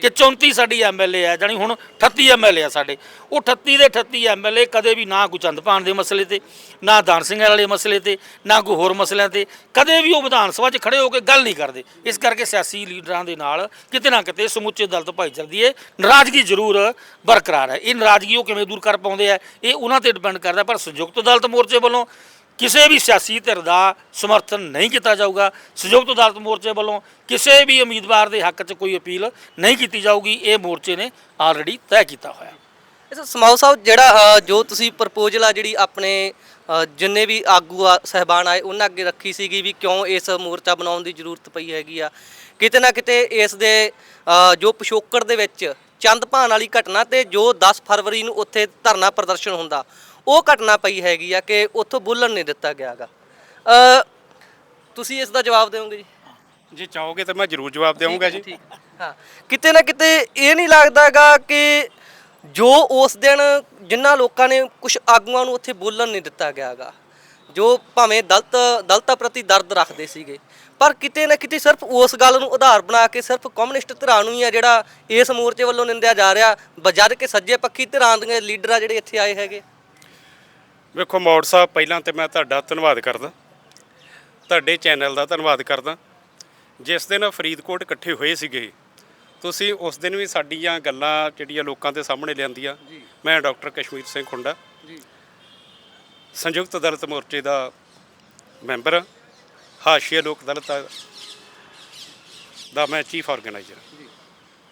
ਕਿ 34 ਸਾਡੀ ਐਮਐਲਏ ਹੈ ਜਾਨੀ ਹੁਣ 38 ਐਮਐਲਏ ਆ ਸਾਡੇ। ਉਹ 38 ਦੇ 38 ਐਮਐਲਏ ਕਦੇ ਵੀ ਨਾ ਕੋਈ ਚੰਦਪਾਨ ਦੇ ਮਸਲੇ ਤੇ, ਨਾ ਦਾਨ ਸਿੰਘ ਵਾਲੇ ਮਸਲੇ ਤੇ, ਨਾ ਕੋਈ ਹੋਰ ਮਸਲਿਆਂ ਤੇ, ਕਦੇ ਵੀ ਉਹ ਵਿਧਾਨ ਸਭਾ 'ਚ ਖੜੇ ਹੋ ਕੇ ਗੱਲ ਨਹੀਂ ਕਰਦੇ। ਇਸ ਕਰਕੇ ਸਿਆਸੀ ਲੀਡਰਾਂ ਦੇ ਨਾਲ ਕਿਤੇ ਨਾ ਕਿਤੇ ਸਮੁੱਚੇ ਦਲਤ ਭਾਈਚਾਰੇ ਦੀ ਇਹ ਨਾਰਾਜ਼ਗੀ ਜ਼ਰੂਰ ਬਰਕਰਾਰ ਹੈ। ਇਹ ਨਾਰਾਜ਼ਗੀ ਉਹ ਕਿਵੇਂ ਦੂਰ ਕਰ ਪਾਉਂਦੇ ਆ, ਇਹ ਉਹਨਾਂ ਤੇ ਡਿਪੈਂਡ ਕਰਦਾ, ਪਰ ਸੰਯੁਕਤ ਦਲਤ ਮੋਰਚੇ ਵੱਲੋਂ ਕਿਸੇ ਵੀ ਸਿਆਸੀ ਧਿਰ ਦਾ ਸਮਰਥਨ ਨਹੀਂ ਕੀਤਾ ਜਾਊਗਾ। ਸੰਯੁਕਤ ਅਦਾਲਤ ਮੋਰਚੇ ਵੱਲੋਂ ਕਿਸੇ ਵੀ ਉਮੀਦਵਾਰ ਦੇ ਹੱਕ 'ਚ ਕੋਈ ਅਪੀਲ ਨਹੀਂ ਕੀਤੀ ਜਾਊਗੀ। ਇਹ ਮੋਰਚੇ ਨੇ ਆਲਰੇਡੀ ਤੈਅ ਕੀਤਾ ਹੋਇਆ। ਇਸ ਸਮਾਉ ਸਾਹਿਬ, ਜਿਹੜਾ ਜੋ ਤੁਸੀਂ ਪ੍ਰਪੋਜ਼ਲ ਆ ਜਿਹੜੀ ਆਪਣੇ ਜਿੰਨੇ ਵੀ ਆਗੂ ਆ, ਸਹਿਬਾਨ ਆਏ, ਉਹਨਾਂ ਅੱਗੇ ਰੱਖੀ ਸੀਗੀ ਵੀ ਕਿਉਂ ਇਸ ਮੋਰਚਾ ਬਣਾਉਣ ਦੀ ਜ਼ਰੂਰਤ ਪਈ ਹੈਗੀ ਆ। ਕਿਤੇ ਨਾ ਕਿਤੇ ਇਸ ਦੇ ਜੋ ਪਿਛੋਕੜ ਦੇ ਵਿੱਚ ਚੰਦ ਭਾਨ ਵਾਲੀ ਘਟਨਾ ਤੇ ਜੋ 10 ਫਰਵਰੀ ਨੂੰ ਉੱਥੇ ਧਰਨਾ ਪ੍ਰਦਰਸ਼ਨ ਹੁੰਦਾ ਉਹ ਘਟਨਾ ਪਈ ਹੈਗੀ ਆ ਕਿ ਉੱਥੋਂ ਬੋਲਣ ਨਹੀਂ ਦਿੱਤਾ ਗਿਆਗਾ ਅ ਤੁਸੀਂ ਇਸ ਦਾ ਜਵਾਬ ਦਿਓਗੇ ਜੀ? ਜੇ ਚਾਹੋਗੇ ਤਾਂ ਮੈਂ ਜ਼ਰੂਰ ਜਵਾਬ ਦੇਵਾਂਗਾ ਜੀ। ਠੀਕ ਹਾਂ। ਕਿਤੇ ਨਾ ਕਿਤੇ ਇਹ ਨਹੀਂ ਲੱਗਦਾਗਾ ਕਿ ਜੋ ਉਸ ਦਿਨ ਜਿਨ੍ਹਾਂ ਲੋਕਾਂ ਨੇ ਕੁਝ ਆਗੂਆਂ ਨੂੰ ਉੱਥੇ ਬੋਲਣ ਨਹੀਂ ਦਿੱਤਾ ਗਿਆਗਾ ਜੋ ਭਾਵੇਂ ਦਲਤ ਦਲਤਾ ਪ੍ਰਤੀ ਦਰਦ ਰੱਖਦੇ ਸੀਗੇ ਪਰ ਕਿਤੇ ਨਾ ਕਿਤੇ ਸਿਰਫ ਉਸ ਗੱਲ ਨੂੰ ਆਧਾਰ ਬਣਾ ਕੇ ਸਿਰਫ ਕਮਿਊਨਿਸਟ ਧਿਰਾਂ ਨੂੰ ਹੀ ਆ ਜਿਹੜਾ ਇਸ ਮੋਰਚੇ ਵੱਲੋਂ ਨਿੰਦਿਆ ਜਾ ਰਿਹਾ ਬਜਦ ਕਿ ਸੱਜੇ ਪੱਖੀ ਧਿਰਾਂ ਦੇ ਲੀਡਰ ਆ ਜਿਹੜੇ ਇੱਥੇ ਆਏ ਹੈਗੇ। ਵੇਖੋ ਮੌੜ ਸਾਹਿਬ ਪਹਿਲਾਂ ਤੇ ਮੈਂ ਤੁਹਾਡਾ ਧੰਨਵਾਦ ਕਰਦਾ। ਤੁਹਾਡੇ ਚੈਨਲ ਦਾ ਧੰਨਵਾਦ ਕਰਦਾ। ਜਿਸ ਦਿਨ ਫਰੀਦਕੋਟ ਇਕੱਠੇ ਹੋਏ ਸੀਗੇ ਤੁਸੀਂ ਉਸ ਦਿਨ ਵੀ ਸਾਡੀਆਂ ਗੱਲਾਂ ਜਿਹੜੀਆਂ ਲੋਕਾਂ ਦੇ ਸਾਹਮਣੇ ਲਿਆਂਦੀਆਂ। ਮੈਂ ਡਾਕਟਰ ਕਸ਼ਮੀਰ ਸਿੰਘ ਖੁੰਡਾ ਜੀ। ਸੰਯੁਕਤ ਦਲਿਤ ਮੋਰਚੇ ਦਾ ਮੈਂਬਰ ਹਾਂ। ਹਾਸ਼ੀਆ ਲੋਕ ਦਲਿਤ ਦਾ ਮੈਂ ਚੀਫ ਆਰਗੇਨਾਈਜ਼ਰ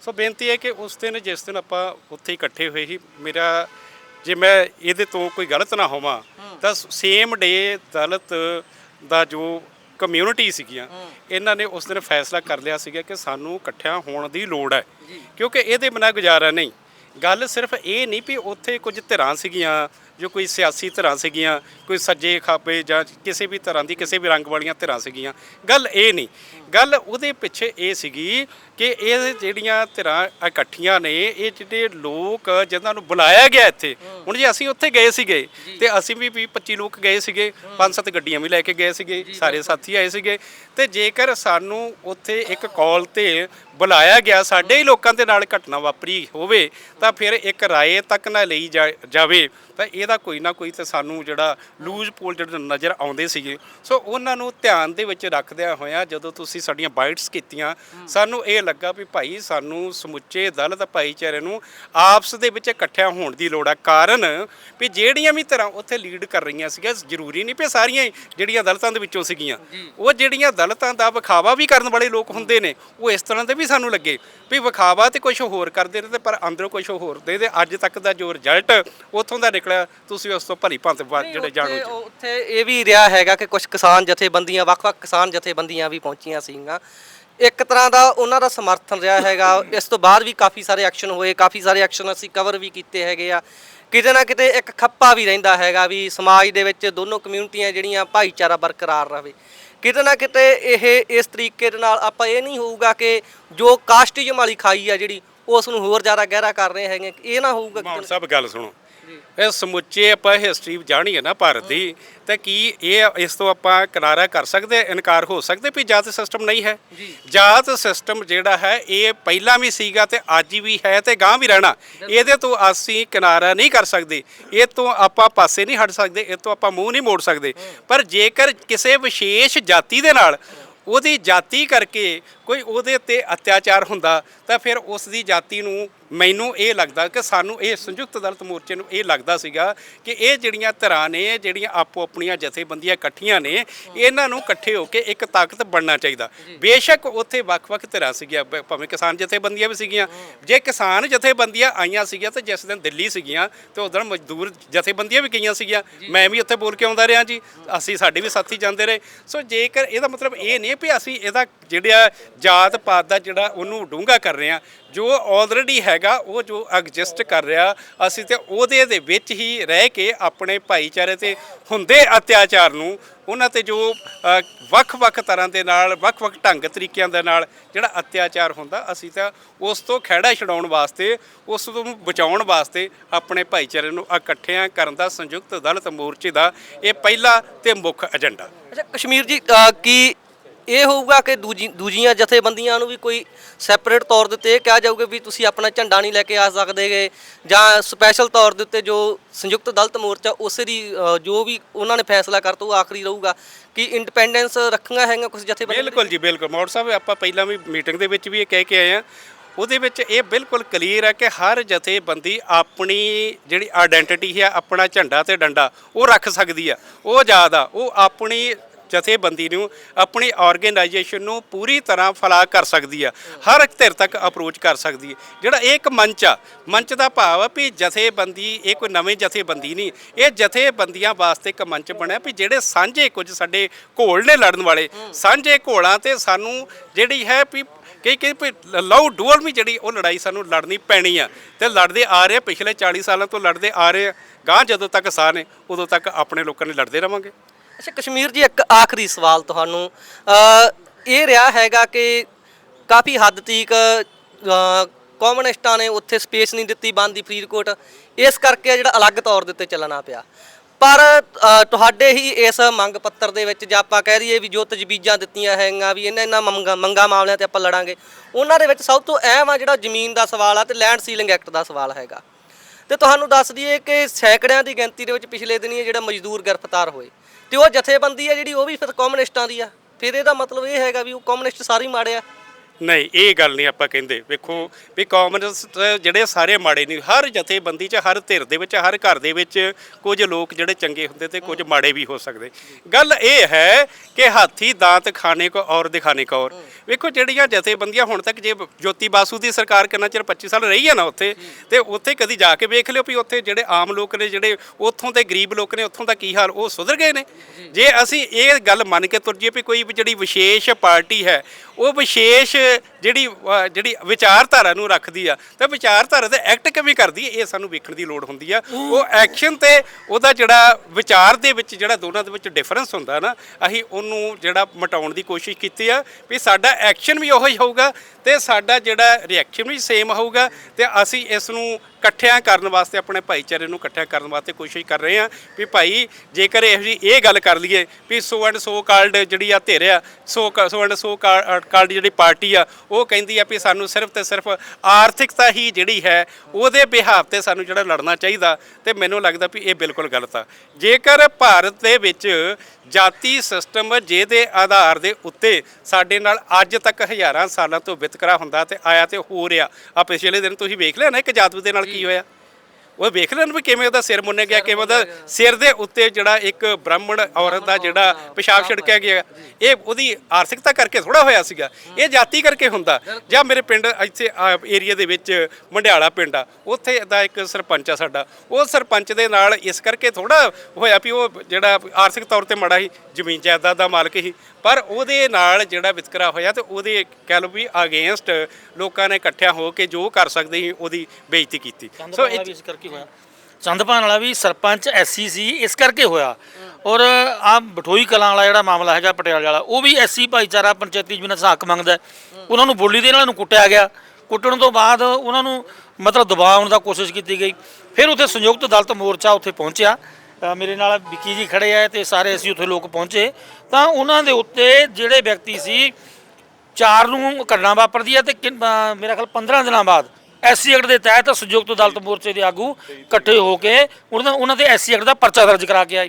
ਸੋ ਬੇਨਤੀ ਹੈ ਕਿ ਉਸ ਦਿਨ ਜਿਸ ਦਿਨ ਆਪਾਂ ਉੱਥੇ ਇਕੱਠੇ ਹੋਏ ਸੀ ਮੇਰਾ ਜੇ ਮੈਂ ਇਹਦੇ ਤੋਂ ਕੋਈ ਗਲਤ ਨਾ ਹੋਵਾਂ ਤਾਂ ਸੇਮ ਡੇ ਦਲਿਤ ਦਾ ਜੋ ਕਮਿਊਨਿਟੀ ਸੀਗੀਆਂ ਇਹਨਾਂ ਨੇ ਉਸ ਦਿਨ ਫੈਸਲਾ ਕਰ ਲਿਆ ਸੀਗਾ ਕਿ ਸਾਨੂੰ ਇਕੱਠਿਆਂ ਹੋਣ ਦੀ ਲੋੜ ਹੈ। ਕਿਉਂਕਿ ਇਹਦੇ ਬਿਨਾਂ ਗੁਜ਼ਾਰਾ ਨਹੀਂ। ਗੱਲ ਸਿਰਫ ਇਹ ਨਹੀਂ ਵੀ ਉੱਥੇ ਕੁਝ ਧਿਰਾਂ ਸੀਗੀਆਂ ਜੋ ਕੋਈ ਸਿਆਸੀ ਧਿਰਾਂ ਸੀਗੀਆਂ, ਕੋਈ ਸੱਜੇ ਖਾਪੇ ਜਾਂ ਕਿਸੇ ਵੀ ਤਰ੍ਹਾਂ ਦੀ ਕਿਸੇ ਵੀ ਰੰਗ ਵਾਲੀਆਂ ਧਿਰਾਂ ਸੀਗੀਆਂ, ਗੱਲ ਇਹ ਨਹੀਂ ਗੱਲ ਉਹਦੇ ਪਿੱਛੇ ਇਹ ਸੀਗੀ ਕਿ ਇਹ ਜਿਹੜੀਆਂ ਧਿਰਾਂ ਇਕੱਠੀਆਂ ਨੇ ਇਹ ਜਿਹੜੇ ਲੋਕ ਜਿਨ੍ਹਾਂ ਨੂੰ ਬੁਲਾਇਆ ਗਿਆ ਇੱਥੇ ਹੁਣ ਜੇ ਅਸੀਂ ਉੱਥੇ ਗਏ ਸੀਗੇ ਤੇ ਅਸੀਂ ਵੀ 20 25 ਲੋਕ ਗਏ ਸੀਗੇ ਪੰਜ ਸੱਤ ਗੱਡੀਆਂ ਵੀ ਲੈ ਕੇ ਗਏ ਸੀਗੇ ਸਾਰੇ ਸਾਥੀ ਆਏ ਸੀਗੇ ਤੇ ਜੇਕਰ ਸਾਨੂੰ ਉੱਥੇ ਇੱਕ ਕਾਲ ਤੇ ਬੁਲਾਇਆ ਗਿਆ ਸਾਡੇ ਹੀ ਲੋਕਾਂ ਦੇ ਨਾਲ ਘਟਨਾ ਵਾਪਰੀ ਹੋਵੇ ਤਾਂ ਫਿਰ ਇੱਕ ਰਾਏ ਤੱਕ ਨਾ ਲਈ ਜਾਵੇ ਤਾਂ ਇਹਦਾ ਕੋਈ ਨਾ ਕੋਈ ਤੇ ਸਾਨੂੰ ਜਿਹੜਾ ਲੂਜ਼ ਪੋਲ ਜਿਹੜੇ ਨਜ਼ਰ ਆਉਂਦੇ ਸੀਗੇ। ਸੋ ਉਹਨਾਂ ਨੂੰ ਧਿਆਨ ਦੇ ਵਿੱਚ ਰੱਖਦਿਆਂ ਹੋਇਆਂ ਜਦੋਂ ਤੁਸੀਂ ਸਾਡੀਆਂ ਬਾਈਟਸ ਕੀਤੀਆਂ ਸਾਨੂੰ ਇਹ ਲੱਗਾ ਵੀ ਭਾਈ ਸਾਨੂੰ ਸਮੁੱਚੇ ਦਲਿਤ ਭਾਈਚਾਰੇ ਨੂੰ ਆਪਸ ਦੇ ਵਿੱਚ ਇਕੱਠਿਆਂ ਹੋਣ ਦੀ ਲੋੜ ਆ। ਕਾਰਨ ਵੀ ਜਿਹੜੀਆਂ ਵੀ ਤਰ੍ਹਾਂ ਉੱਥੇ ਲੀਡ ਕਰ ਰਹੀਆਂ ਸੀਗੀਆਂ ਜ਼ਰੂਰੀ ਨਹੀਂ ਵੀ ਸਾਰੀਆਂ ਜਿਹੜੀਆਂ ਦਲਿਤਾਂ ਦੇ ਵਿੱਚੋਂ ਸੀਗੀਆਂ। ਉਹ ਜਿਹੜੀਆਂ ਦਲਿਤਾਂ ਦਾ ਵਿਖਾਵਾ ਵੀ ਕਰਨ ਵਾਲੇ ਲੋਕ ਹੁੰਦੇ ਨੇ ਉਹ ਇਸ ਤਰ੍ਹਾਂ ਦੇ ਵੀ ਸਾਨੂੰ ਲੱਗੇ ਵੀ ਵਿਖਾਵਾ ਤੇ ਕੁਝ ਹੋਰ ਕਰਦੇ ਨੇ ਤੇ ਪਰ ਅੰਦਰੋਂ ਕੁਝ ਹੋਰ ਦੇ ਦੇ। ਅੱਜ ਤੱਕ ਦਾ ਜੋ ਰਿਜ਼ਲਟ ਉੱਥੋਂ ਦਾ ਨਿਕਲਿਆ ਤੁਸੀਂ ਉਸ ਤੋਂ ਭਲੀ ਭਾਂਤ ਜਿਹੜੇ ਜਾਣੋ ਉੱਥੇ- ਇਹ ਵੀ ਰਿਹਾ ਹੈਗਾ ਕਿ ਕੁਝ ਕਿਸਾਨ ਜਥੇਬੰਦੀਆਂ ਵੱਖ-ਵੱਖ ਕਿਸਾਨ ਜਥੇਬੰਦੀਆਂ ਵੀ ਪਹੁੰਚੀਆਂ ਸੀਗੀਆਂ। ਇੱਕ ਤਰ੍ਹਾਂ ਦਾ ਉਹਨਾਂ ਦਾ ਸਮਰਥਨ ਰਿਹਾ ਹੈਗਾ। ਇਸ ਤੋਂ ਬਾਅਦ ਵੀ ਕਾਫੀ ਸਾਰੇ ਐਕਸ਼ਨ ਹੋਏ, ਕਾਫੀ ਸਾਰੇ ਐਕਸ਼ਨ ਅਸੀਂ ਕਵਰ ਵੀ ਕੀਤੇ ਹੈਗੇ ਆ। ਕਿਤੇ ਨਾ ਕਿਤੇ ਇੱਕ ਖੱਪਾ ਵੀ ਰਹਿੰਦਾ ਹੈਗਾ ਵੀ ਸਮਾਜ ਦੇ ਵਿੱਚ ਦੋਨੋਂ ਕਮਿਊਨਿਟੀਆਂ ਜਿਹੜੀਆਂ ਭਾਈਚਾਰਾ ਬਰਕਰਾਰ ਰਹੇ। ਕਿਤੇ ਨਾ ਕਿਤੇ ਇਹ, ਇਸ ਤਰੀਕੇ ਦੇ ਨਾਲ ਆਪਾਂ ਇਹ ਨਹੀਂ ਹੋਊਗਾ ਕਿ ਜੋ ਕਾਸਟਿਜ਼ਮ ਵਾਲੀ ਖਾਈ ਆ ਜਿਹੜੀ, ਉਸ ਨੂੰ ਹੋਰ ਜ਼ਿਆਦਾ ਗਹਿਰਾ ਕਰ ਰਹੇ ਹੈਗੇ। ਇਹ ਨਾ ਹੋਊਗਾ ਮਾਨ ਸਾਹਿਬ, ਗੱਲ ਸੁਣੋ। ਇਹ ਸਮੁੱਚੇ ਆਪਾਂ ਹਿਸਟਰੀ ਜਾਣੀ ਹੈ ਨਾ ਭਾਰਤ ਦੀ ਤਾਂ ਕੀ ਇਹ ਇਸ ਤੋਂ ਆਪਾਂ ਕਿਨਾਰਾ ਕਰ ਸਕਦੇ ਇਨਕਾਰ ਹੋ ਸਕਦੇ ਵੀ ਜਾਤ ਸਿਸਟਮ ਨਹੀਂ ਹੈ? ਜਾਤ ਸਿਸਟਮ ਜਿਹੜਾ ਹੈ ਇਹ ਪਹਿਲਾਂ ਵੀ ਸੀਗਾ ਤੇ ਅੱਜ ਵੀ ਹੈ ਤੇ ਗਾਂ ਵੀ ਰਹਿਣਾ। ਇਹਦੇ ਤੋਂ ਅਸੀਂ ਕਿਨਾਰਾ ਨਹੀਂ ਕਰ ਸਕਦੇ। ਇਹ ਤੋਂ ਆਪਾਂ ਪਾਸੇ ਨਹੀਂ ਹਟ ਸਕਦੇ ਇਹ ਤੋਂ ਆਪਾਂ ਮੂੰਹ ਨਹੀਂ ਮੋੜ ਸਕਦੇ। ਪਰ ਜੇਕਰ ਕਿਸੇ ਵਿਸ਼ੇਸ਼ ਜਾਤੀ ਦੇ ਨਾਲ ਉਹਦੀ ਜਾਤੀ ਕਰਕੇ ਕੋਈ ਉਹਦੇ ਤੇ ਅਤਿਆਚਾਰ ਹੁੰਦਾ ਤਾਂ ਫਿਰ ਉਸ ਦੀ ਜਾਤੀ ਨੂੰ ਮੈਨੂੰ ਇਹ ਲੱਗਦਾ ਕਿ ਸਾਨੂੰ ਇਹ ਸੰਯੁਕਤ ਦਲਿਤ ਮੋਰਚੇ ਨੂੰ ਇਹ ਲੱਗਦਾ ਸੀਗਾ ਕਿ ਇਹ ਜਿਹੜੀਆਂ ਧਿਰਾਂ ਨੇ ਇਹ ਜਿਹੜੀਆਂ ਆਪੋ ਆਪਣੀਆਂ ਜਥੇਬੰਦੀਆਂ ਇਕੱਠੀਆਂ ਨੇ ਇਹਨਾਂ ਨੂੰ ਇਕੱਠੇ ਹੋ ਕੇ ਇੱਕ ਤਾਕਤ ਬਣਨਾ ਚਾਹੀਦਾ। ਬੇਸ਼ੱਕ ਉੱਥੇ ਵੱਖ-ਵੱਖ ਧਿਰਾਂ ਸੀਗੀਆਂ ਭਾਵੇਂ ਕਿਸਾਨ ਜਥੇਬੰਦੀਆਂ ਵੀ ਸੀਗੀਆਂ। ਜੇ ਕਿਸਾਨ ਜਥੇਬੰਦੀਆਂ ਆਈਆਂ ਸੀਗੀਆਂ ਤੇ ਜਿਸ ਦਿਨ ਦਿੱਲੀ ਸੀਗੀਆਂ ਤੇ ਉਦੋਂ ਮਜ਼ਦੂਰ ਜਥੇਬੰਦੀਆਂ ਵੀ ਗਈਆਂ ਸੀਗੀਆਂ। ਮੈਂ ਵੀ ਉੱਥੇ ਬੋਲ ਕੇ ਆਉਂਦਾ ਰਿਹਾ ਜੀ। ਅਸੀਂ ਸਾਡੇ ਵੀ ਸਾਥੀ ਜਾਂਦੇ ਰਹੇ। ਸੋ ਜੇਕਰ ਇਹਦਾ ਮਤਲਬ ਇਹ ਨਹੀਂ ਵੀ ਅਸੀਂ ਇਹਦਾ ਜਿਹੜਾ ਜਾਤ ਪਾਤ ਦਾ ਜਿਹੜਾ ਉਹਨੂੰ ਡੂੰਘਾ ਕਰ ਰਹੇ ਹਾਂ। ਜੋ ਆਲਰੇਡੀ ਹੈਗਾ, ਉਹ ਜੋ ਐਗਜ਼ਿਸਟ ਕਰ ਰਿਹਾ, ਅਸੀਂ ਤੇ ਉਹਦੇ ਦੇ ਵਿੱਚ ਹੀ ਰਹਿ ਕੇ ਆਪਣੇ ਭਾਈਚਾਰੇ ਤੇ ਹੁੰਦੇ ਅਤਿਆਚਾਰ ਨੂੰ, ਉਹਨਾਂ ਤੇ ਜੋ ਵੱਖ-ਵੱਖ ਤਰ੍ਹਾਂ ਦੇ ਨਾਲ, ਵੱਖ-ਵੱਖ ਢੰਗ ਤਰੀਕਿਆਂ ਦੇ ਨਾਲ ਜਿਹੜਾ ਅਤਿਆਚਾਰ ਹੁੰਦਾ, ਅਸੀਂ ਤਾਂ ਉਸ ਤੋਂ ਖਹਿੜਾ ਛਡਾਉਣ ਵਾਸਤੇ, ਉਸ ਤੋਂ ਬਚਾਉਣ ਵਾਸਤੇ ਆਪਣੇ ਭਾਈਚਾਰੇ ਨੂੰ ਇਕੱਠਿਆਂ ਕਰਨ ਦਾ ਸੰਯੁਕਤ ਦਲਿਤ ਮੋਰਚੇ ਦਾ ਇਹ ਪਹਿਲਾ ਤੇ ਮੁੱਖ ਏਜੰਡਾ ਅੱਛਾ, ਕਸ਼ਮੀਰ ਜੀ ਕੀ ਇਹ ਹੋਊਗਾ ਕਿ ਦੂਜੀ ਦੂਜੀਆਂ ਜਥੇਬੰਦੀਆਂ ਨੂੰ ਵੀ ਕੋਈ ਸੈਪਰੇਟ ਤੌਰ ਦੇ ਉੱਤੇ ਇਹ ਕਿਹਾ ਜਾਊਗਾ ਵੀ ਤੁਸੀਂ ਆਪਣਾ ਝੰਡਾ ਨਹੀਂ ਲੈ ਕੇ ਆ ਸਕਦੇਗੇ ਜਾਂ ਸਪੈਸ਼ਲ ਤੌਰ ਦੇ ਉੱਤੇ ਜੋ ਸੰਯੁਕਤ ਦਲਤ ਮੋਰਚਾ ਉਸੇ ਦੀ ਅ, ਜੋ ਵੀ ਉਹਨਾਂ ਨੇ ਫੈਸਲਾ ਕਰਤਾ ਉਹ ਆਖਰੀ ਰਹੂਗਾ। ਕਿ ਇੰਡੀਪੈਂਡੈਂਸ ਰੱਖੀਆਂ ਹੈਗੀਆਂ ਕੁਝ ਜਥੇਬੰਦੀਆਂ ਬਿਲਕੁਲ ਜੀ ਬਿਲਕੁਲ। ਮੌੜ ਸਾਹਿਬ ਆਪਾਂ ਪਹਿਲਾਂ ਵੀ ਮੀਟਿੰਗ ਦੇ ਵਿੱਚ ਵੀ ਇਹ ਕਹਿ ਕੇ ਆਏ ਆ ਉਹਦੇ ਵਿੱਚ ਇਹ ਬਿਲਕੁਲ ਕਲੀਅਰ ਹੈ ਕਿ ਹਰ ਜਥੇਬੰਦੀ ਆਪਣੀ ਜਿਹੜੀ ਆਇਡੈਂਟੀਟੀ ਹੈ ਆਪਣਾ ਝੰਡਾ ਤੇ ਡੰਡਾ ਉਹ ਰੱਖ ਸਕਦੀ ਆ। ਉਹ ਆਜ਼ਾਦ ਆ। ਉਹ ਆਪਣੀ ਜਥੇਬੰਦੀ ਨੂੰ ਆਪਣੀ ਆਰਗੇਨਾਈਜੇਸ਼ਨ ਨੂੰ ਪੂਰੀ ਤਰ੍ਹਾਂ ਫਲਾ ਕਰ ਸਕਦੀ ਆ, ਹਰ ਇੱਕ ਧਿਰ ਤੱਕ ਅਪਰੋਚ ਕਰ ਸਕਦੀ ਹੈ ਜਿਹੜਾ ਇਹ ਇੱਕ ਮੰਚ ਆ, ਮੰਚ ਦਾ ਭਾਵ ਆ ਵੀ ਜਥੇਬੰਦੀ, ਇਹ ਕੋਈ ਨਵੇਂ ਜਥੇਬੰਦੀ ਨਹੀਂ, ਇਹ ਜਥੇਬੰਦੀਆਂ ਵਾਸਤੇ ਇੱਕ ਮੰਚ ਬਣਿਆ ਵੀ ਜਿਹੜੇ ਸਾਂਝੇ ਕੁਝ ਸਾਡੇ ਘੋਲ ਨੇ ਲੜਨ ਵਾਲੇ, ਸਾਂਝੇ ਘੋਲਾਂ ਤੇ ਸਾਨੂੰ ਜਿਹੜੀ ਹੈ ਵੀ ਕਈ ਕਿ ਲਓ ਡੂਅਲ ਵੀ ਜਿਹੜੀ ਉਹ ਲੜਾਈ ਸਾਨੂੰ ਲੜਨੀ ਪੈਣੀ ਆ। ਤੇ ਲੜਦੇ ਆ ਰਹੇ ਪਿਛਲੇ 40 ਸਾਲਾਂ ਤੋਂ ਲੜਦੇ ਆ ਰਹੇ ਆ ਗਾਂ ਜਦੋਂ ਤੱਕ ਸਾਹ ਨੇ, ਉਦੋਂ ਤੱਕ ਆਪਣੇ ਲੋਕਾਂ ਨੇ ਲੜਦੇ ਰਵਾਂਗੇ। ਅੱਛਾ ਕਸ਼ਮੀਰ ਜੀ ਇੱਕ ਆਖਰੀ ਸਵਾਲ ਤੁਹਾਨੂੰ ਅ, ਇਹ ਰਿਹਾ ਹੈਗਾ ਕਿ ਕਾਫੀ ਹੱਦ ਤੀਕ ਅ, ਕਮਿਊਨਿਸਟਾਂ ਨੇ ਉੱਥੇ ਸਪੇਸ ਨਹੀਂ ਦਿੱਤੀ ਬੰਦ ਫਰੀਦਕੋਟ ਇਸ ਕਰਕੇ ਜਿਹੜਾ ਅਲੱਗ ਤੌਰ ਦੇ ਉੱਤੇ ਚੱਲਣਾ ਪਿਆ। ਪਰ ਤੁਹਾਡੇ ਹੀ ਇਸ ਮੰਗ ਪੱਤਰ ਦੇ ਵਿੱਚ ਜੇ ਆਪਾਂ ਕਹਿ ਦਈਏ ਵੀ ਜੋ ਤਜਵੀਜ਼ਾਂ ਦਿੱਤੀਆਂ ਹੈਗੀਆਂ ਵੀ ਇਹਨਾਂ ਇਹਨਾਂ ਮੰਗਾਂ ਮੰਗਾਂ ਮਾਮਲਿਆਂ ਤੇ ਆਪਾਂ ਲੜਾਂਗੇ ਉਹਨਾਂ ਦੇ ਵਿੱਚ ਸਭ ਤੋਂ ਅਹਿਮ ਆ ਜਿਹੜਾ ਜ਼ਮੀਨ ਦਾ ਸਵਾਲ ਆ ਤੇ ਲੈਂਡ ਸੀਲਿੰਗ ਐਕਟ ਦਾ ਸਵਾਲ ਹੈਗਾ। ਤੇ ਤੁਹਾਨੂੰ ਦੱਸ ਦਈਏ ਕਿ ਸੈਂਕੜਿਆਂ ਦੀ ਗਿਣਤੀ ਦੇ ਵਿੱਚ ਪਿਛਲੇ ਦਿਨੀ ਇਹ ਜਿਹੜਾ ਮਜ਼ਦੂਰ ਗ੍ਰਿਫਤਾਰ ਹੋਏ। ਤੇ ਉਹ ਜਥੇਬੰਦੀ ਆ ਜਿਹੜੀ, ਉਹ ਵੀ ਫਿਰ ਕਮਿਊਨਿਸਟਾਂ ਦੀ ਆ। ਫਿਰ ਇਹਦਾ ਮਤਲਬ ਇਹ ਹੈਗਾ ਵੀ ਉਹ ਕਮਿਊਨਿਸਟ ਸਾਰੇ ਹੀ ਮਾੜੇ ਆ। ਨਹੀਂ, ਇਹ ਗੱਲ ਨਹੀਂ ਆਪਾਂ ਕਹਿੰਦੇ। ਵੇਖੋ ਵੀ ਕਮਿਊਨਿਸਟ ਜਿਹੜੇ ਸਾਰੇ ਮਾੜੇ ਨਹੀਂ ਹਰ ਜਥੇਬੰਦੀ 'ਚ, ਹਰ ਧਿਰ ਦੇ ਵਿੱਚ, ਹਰ ਘਰ ਦੇ ਵਿੱਚ ਕੁਝ ਲੋਕ ਜਿਹੜੇ ਚੰਗੇ ਹੁੰਦੇ ਤੇ ਕੁਝ ਮਾੜੇ ਵੀ ਹੋ ਸਕਦੇ। ਗੱਲ ਇਹ ਹੈ ਕਿ ਹਾਥੀ ਦਾੰਤ ਖਾਣੇ ਕੋ ਔਰ ਦਿਖਾਣੇ ਕੋ ਔਰ। ਵੇਖੋ ਜਿਹੜੀਆਂ ਜਥੇਬੰਦੀਆਂ ਹੁਣ ਤੱਕ ਜੇ ਜੋਤੀ ਬਾਸੂ ਦੀ ਸਰਕਾਰ ਕਿੰਨਾ ਚਿਰ 25 ਸਾਲ ਰਹੀ ਹੈ ਨਾ ਉੱਥੇ, ਤੇ ਉੱਥੇ ਕਦੀ ਜਾ ਕੇ ਵੇਖ ਲਿਓ ਵੀ ਉੱਥੇ ਜਿਹੜੇ ਆਮ ਲੋਕ ਨੇ, ਜਿਹੜੇ ਉੱਥੋਂ ਦੇ ਗਰੀਬ ਲੋਕ ਨੇ, ਉੱਥੋਂ ਦਾ ਕੀ ਹਾਲ, ਉਹ ਸੁਧਰ ਗਏ ਨੇ। ਜੇ ਅਸੀਂ ਇਹ ਗੱਲ ਮੰਨ ਕੇ ਤੁਰ ਜਾਈਏ ਵੀ ਕੋਈ ਵੀ ਜਿਹੜੀ ਵਿਸ਼ੇਸ਼ ਪਾਰਟੀ ਹੈ ਉਹ ਵਿਸ਼ੇਸ਼ ਜਿਹੜੀ ਜਿਹੜੀ ਵਿਚਾਰਧਾਰਾ ਨੂੰ ਰੱਖਦੀ ਆ, ਤਾਂ ਵਿਚਾਰਧਾਰਾ ਤੇ ਐਕਟ ਕਿਵੇਂ ਕਰਦੀ ਇਹ ਸਾਨੂੰ ਵੇਖਣ ਦੀ ਲੋੜ ਹੁੰਦੀ ਆ। ਉਹ ਐਕਸ਼ਨ ਤੇ ਉਹਦਾ ਜਿਹੜਾ ਵਿਚਾਰ ਦੇ ਵਿੱਚ, ਜਿਹੜਾ ਦੋਨਾਂ ਦੇ ਵਿੱਚ ਡਿਫਰੈਂਸ ਹੁੰਦਾ ਨਾ, ਅਸੀਂ ਉਹਨੂੰ ਜਿਹੜਾ ਮਟਾਉਣ ਦੀ ਕੋਸ਼ਿਸ਼ ਕੀਤੀ ਆ, ਵੀ ਸਾਡਾ ਐਕਸ਼ਨ ਵੀ ਉਹੀ ਹੋਊਗਾ ਤੇ ਸਾਡਾ ਜਿਹੜਾ ਰਿਐਕਸ਼ਨ ਵੀ ਸੇਮ ਹੋਊਗਾ ਤੇ ਅਸੀਂ ਇਸ ਨੂੰ ਇਕੱਠਿਆਂ ਕਰਨ ਵਾਸਤੇ, ਆਪਣੇ ਭਾਈਚਾਰੇ ਨੂੰ ਇਕੱਠਿਆਂ ਕਰਨ ਵਾਸਤੇ ਕੋਸ਼ਿਸ਼ ਕਰ ਰਹੇ ਹਾਂ ਵੀ ਭਾਈ ਜੇਕਰ ਇਹੋ ਜਿਹੀ ਇਹ ਗੱਲ ਕਰ ਲਈਏ ਵੀ ਸੋ ਐਂਡ ਸੋ ਕਾਲਡ ਜਿਹੜੀ ਆ ਧਿਰ ਆ, so so and so called ਜਿਹੜੀ ਪਾਰਟੀ ਆ, ਉਹ ਕਹਿੰਦੀ ਆ ਵੀ ਸਾਨੂੰ ਸਿਰਫ ਤੇ ਸਿਰਫ ਆਰਥਿਕਤਾ ਹੀ ਜਿਹੜੀ ਹੈ, ਉਹਦੇ ਬਿਹਾਫ ਤੇ ਸਾਨੂੰ ਜਿਹੜਾ ਲੜਨਾ ਚਾਹੀਦਾ ਤੇ ਮੈਨੂੰ ਲੱਗਦਾ ਵੀ ਇਹ ਬਿਲਕੁਲ ਗਲਤ ਆ। ਜੇਕਰ ਭਾਰਤ ਦੇ ਵਿੱਚ ਜਾਤੀ ਸਿਸਟਮ ਜਿਹਦੇ ਆਧਾਰ ਦੇ ਉੱਤੇ ਸਾਡੇ ਨਾਲ ਅੱਜ ਤੱਕ ਹਜ਼ਾਰਾਂ ਸਾਲਾਂ ਤੋਂ ਬਿਤ ਵਿਤਕਰਾ ਹੁੰਦਾ ਤੇ ਆਇਆ ਤੇ ਹੋ ਰਿਹਾ। ਆ ਪਿਛਲੇ ਦਿਨ ਤੁਸੀਂ ਵੇਖ ਲਿਆ ਨਾ ਇੱਕ ਜਾਦੂ ਦੇ ਨਾਲ ਕੀ ਹੋਇਆ? ਉਹ ਵੇਖ ਲੈਣ ਵੀ ਕਿਵੇਂ ਉਹਦਾ ਸਿਰ ਮੁੰਨਿਆ ਗਿਆ ਕਿਵੇਂ ਉਹਦਾ ਸਿਰ ਦੇ ਉੱਤੇ ਜਿਹੜਾ ਇੱਕ ਬ੍ਰਾਹਮਣ ਔਰਤ ਦਾ ਜਿਹੜਾ ਪਿਸ਼ਾਬ ਛਿੜਕਿਆ ਗਿਆ। ਇਹ ਉਹਦੀ ਆਰਥਿਕਤਾ ਕਰਕੇ ਥੋੜਾ ਹੋਇਆ ਸੀਗਾ। ਇਹ ਜਾਤੀ ਕਰਕੇ ਹੁੰਦਾ। ਜਾਂ ਮੇਰੇ ਪਿੰਡ ਇੱਥੇ ਏਰੀਆ ਦੇ ਵਿੱਚ ਮੰਡਿਆਲਾ ਪਿੰਡ ਆ। ਉੱਥੇ ਦਾ ਇੱਕ ਸਰਪੰਚ ਆ ਸਾਡਾ। ਉਹ ਸਰਪੰਚ ਦੇ ਨਾਲ ਇਸ ਕਰਕੇ ਥੋੜਾ ਹੋਇਆ ਵੀ ਉਹ ਜਿਹੜਾ ਆਰਥਿਕ ਤੌਰ ਤੇ ਮੜਾ ਸੀ ਜ਼ਮੀਨ ਜਾਇਦਾਦ ਦਾ ਮਾਲਕ ਸੀ। ਪਰ ਉਹਦੇ ਨਾਲ ਜਿਹੜਾ ਵਿਤਕਰਾ ਹੋਇਆ ਤੇ ਉਹਦੇ ਕਹਿ ਲਓ ਵੀ ਅਗੇਂਸਟ ਲੋਕਾਂ ਨੇ ਇਕੱਠਿਆਂ ਹੋ ਕੇ ਜੋ ਕਰ ਸਕਦੇ ਸੀ ਉਹਦੀ ਬੇਇੱਜ਼ਤੀ ਕੀਤੀ। ਸੋ ਇਸ ਕਰਕੇ ਹੋਇਆ। ਚੰਦਪਾਨ ਵਾਲਾ ਵੀ ਸਰਪੰਚ ਐਸਸੀ ਸੀ ਇਸ ਕਰਕੇ ਹੋਇਆ। ਔਰ ਆ ਬਠੋਈ ਕਲਾਂ ਵਾਲਾ ਜਿਹੜਾ ਮਾਮਲਾ ਹੈਗਾ ਪਟਿਆਲੇ ਵਾਲਾ ਉਹ ਵੀ ਐਸਸੀ ਭਾਈਚਾਰਾ ਪੰਚਾਇਤੀ ਜ਼ਮੀਨਾਂ ਦਾ ਹੱਕ ਮੰਗਦਾ। ਉਹਨਾਂ ਨੂੰ ਬੋਲੀ ਦੇ ਨਾਲ ਨੂੰ ਕੁੱਟਿਆ ਗਿਆ। ਕੁੱਟਣ ਤੋਂ ਬਾਅਦ ਉਹਨਾਂ ਨੂੰ ਮਤਲਬ ਦਬਾਉਣ ਦਾ ਕੋਸ਼ਿਸ਼ ਕੀਤੀ ਗਈ। ਫਿਰ ਉੱਥੇ ਸੰਯੁਕਤ ਦਲਤ ਮੋਰਚਾ ਉੱਥੇ ਪਹੁੰਚਿਆ। ਅ, ਮੇਰੇ ਨਾਲ ਵਿੱਕੀ ਜੀ ਖੜੇ ਆ ਤੇ ਸਾਰੇ ਅਸੀਂ ਉੱਥੇ ਲੋਕ ਪਹੁੰਚੇ। ਤਾਂ ਉਹਨਾਂ ਦੇ ਉੱਤੇ ਜਿਹੜੇ ਵਿਅਕਤੀ ਸੀ ਚਾਰ ਨੂੰ ਘਟਨਾ ਵਾਪਰਦੀ ਹੈ ਤੇ ਕਿੰਨ- ਅ, ਮੇਰਾ ਖਿਆਲ 15 ਦਿਨਾਂ ਬਾਅਦ ਐਸਸੀ ਐਕਟ ਦੇ ਤਹਿਤ ਸੰਯੁਕਤ ਅਦਾਲਤ ਮੋਰਚੇ ਦੇ ਆਗੂ ਇਕੱਠੇ ਹੋ ਕੇ ਉਹਨਾਂ ਦਾ ਉਹਨਾਂ ਤੇ ਐਸਸੀ ਐਕਟ ਦਾ ਪਰਚਾ ਦਰਜ ਕਰਾ ਕੇ ਆਏ।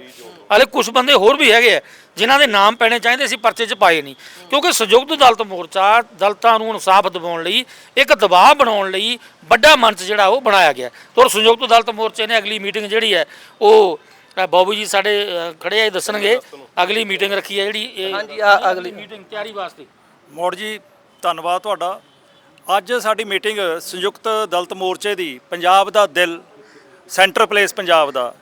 ਹਾਲੇ ਕੁਝ ਬੰਦੇ ਹੋਰ ਵੀ ਹੈਗੇ ਆ ਜਿਨ੍ਹਾਂ ਦੇ ਨਾਮ ਪੈਣੇ ਚਾਹੀਦੇ ਸੀ ਪਰਚੇ 'ਚ ਪਾਏ ਨਹੀਂ। ਕਿਉਂਕਿ ਸੰਯੁਕਤ ਅਦਾਲਤ ਮੋਰਚਾ ਦਲਤਾਂ ਨੂੰ ਇਨਸਾਫ ਦਿਵਾਉਣ ਲਈ ਇੱਕ ਦਬਾਅ ਬਣਾਉਣ ਲਈ ਵੱਡਾ ਮੰਚ ਜਿਹੜਾ ਉਹ ਬਣਾਇਆ ਗਿਆ। ਤੇ ਔਰ ਸੰਯੁਕਤ ਅਦਾਲਤ ਮੋਰਚੇ ਨੇ ਅਗਲੀ ਮੀਟਿੰਗ ਜਿਹੜੀ ਹੈ ਉਹ ਅ, ਬਾਬੂ ਜੀ ਸਾਡੇ ਅ, ਖੜੇ ਆ ਇਹ ਦੱਸਣਗੇ। ਅਗਲੀ ਮੀਟਿੰਗ ਰੱਖੀ ਹੈ ਜਿਹੜੀ ਇਹ ਹਾਂਜੀ, ਆ ਅਗਲੀ ਮੀਟਿੰਗ ਤਿਆਰੀ ਵਾਸਤੇ। ਮੋੜ ਜੀ ਧੰਨਵਾਦ ਤੁਹਾਡਾ। ਅੱਜ ਸਾਡੀ ਮੀਟਿੰਗ ਸੰਯੁਕਤ ਦਲਤ ਮੋਰਚੇ ਦੀ ਪੰਜਾਬ ਦਾ ਦਿਲ ਸੈਂਟਰ ਪਲੇਸ ਪੰਜਾਬ ਦਾ।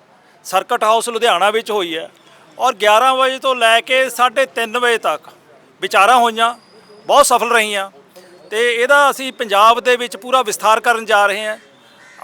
ਸਰਕਟ ਹਾਊਸ ਲੁਧਿਆਣਾ ਵਿੱਚ ਹੋਈ ਹੈ ਔਰ 11 ਵਜੇ ਤੋਂ ਲੈ ਕੇ 3:30 ਵਜੇ ਤੱਕ ਵਿਚਾਰਾਂ ਹੋਈਆਂ ਬਹੁਤ ਸਫਲ ਰਹੀਆਂ। ਤੇ ਇਹਦਾ ਅਸੀਂ ਪੰਜਾਬ ਦੇ ਵਿੱਚ ਪੂਰਾ ਵਿਸਥਾਰ ਕਰਨ ਜਾ ਰਹੇ ਹਾਂ।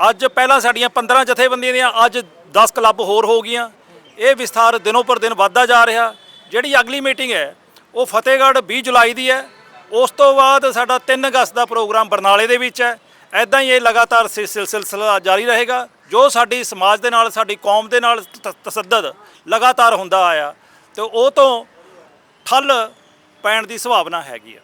ਅੱਜ ਪਹਿਲਾਂ ਸਾਡੀਆਂ 15 ਜਥੇਬੰਦੀਆਂ ਦੀਆਂ ਅੱਜ 10 ਕਲੱਬ ਹੋਰ ਹੋ ਗਈਆਂ। ਇਹ ਵਿਸਥਾਰ ਦਿਨੋਂ ਪਰ ਦਿਨ ਵੱਧਦਾ ਜਾ ਰਿਹਾ। ਜਿਹੜੀ ਅਗਲੀ ਮੀਟਿੰਗ ਹੈ, ਉਹ ਫਤਿਹਗੜ੍ਹ 20 ਜੁਲਾਈ ਦੀ ਹੈ। ਉਸ ਤੋਂ ਬਾਅਦ ਸਾਡਾ 3 ਅਗਸਤ ਦਾ ਪ੍ਰੋਗਰਾਮ ਬਰਨਾਲੇ ਦੇ ਵਿੱਚ ਹੈ। ਐਦਾਂ ਹੀ ਇਹ ਲਗਾਤਾਰ ਸਿ- ਸਿਲ- ਸਿਲਸਿਲਾ ਜਾਰੀ ਰਹੇਗਾ। ਜੋ ਸਾਡੀ ਸਮਾਜ ਦੇ ਨਾਲ, ਸਾਡੀ ਕੌਮ ਦੇ ਨਾਲ ਤ- ਤਸੱਦਦ ਲਗਾਤਾਰ ਹੁੰਦਾ ਆਇਆ। ਤੇ ਉਹ ਤੋਂ ਠੱਲ ਪੈਣ ਦੀ ਸੰਭਾਵਨਾ ਹੈਗੀ ਆ।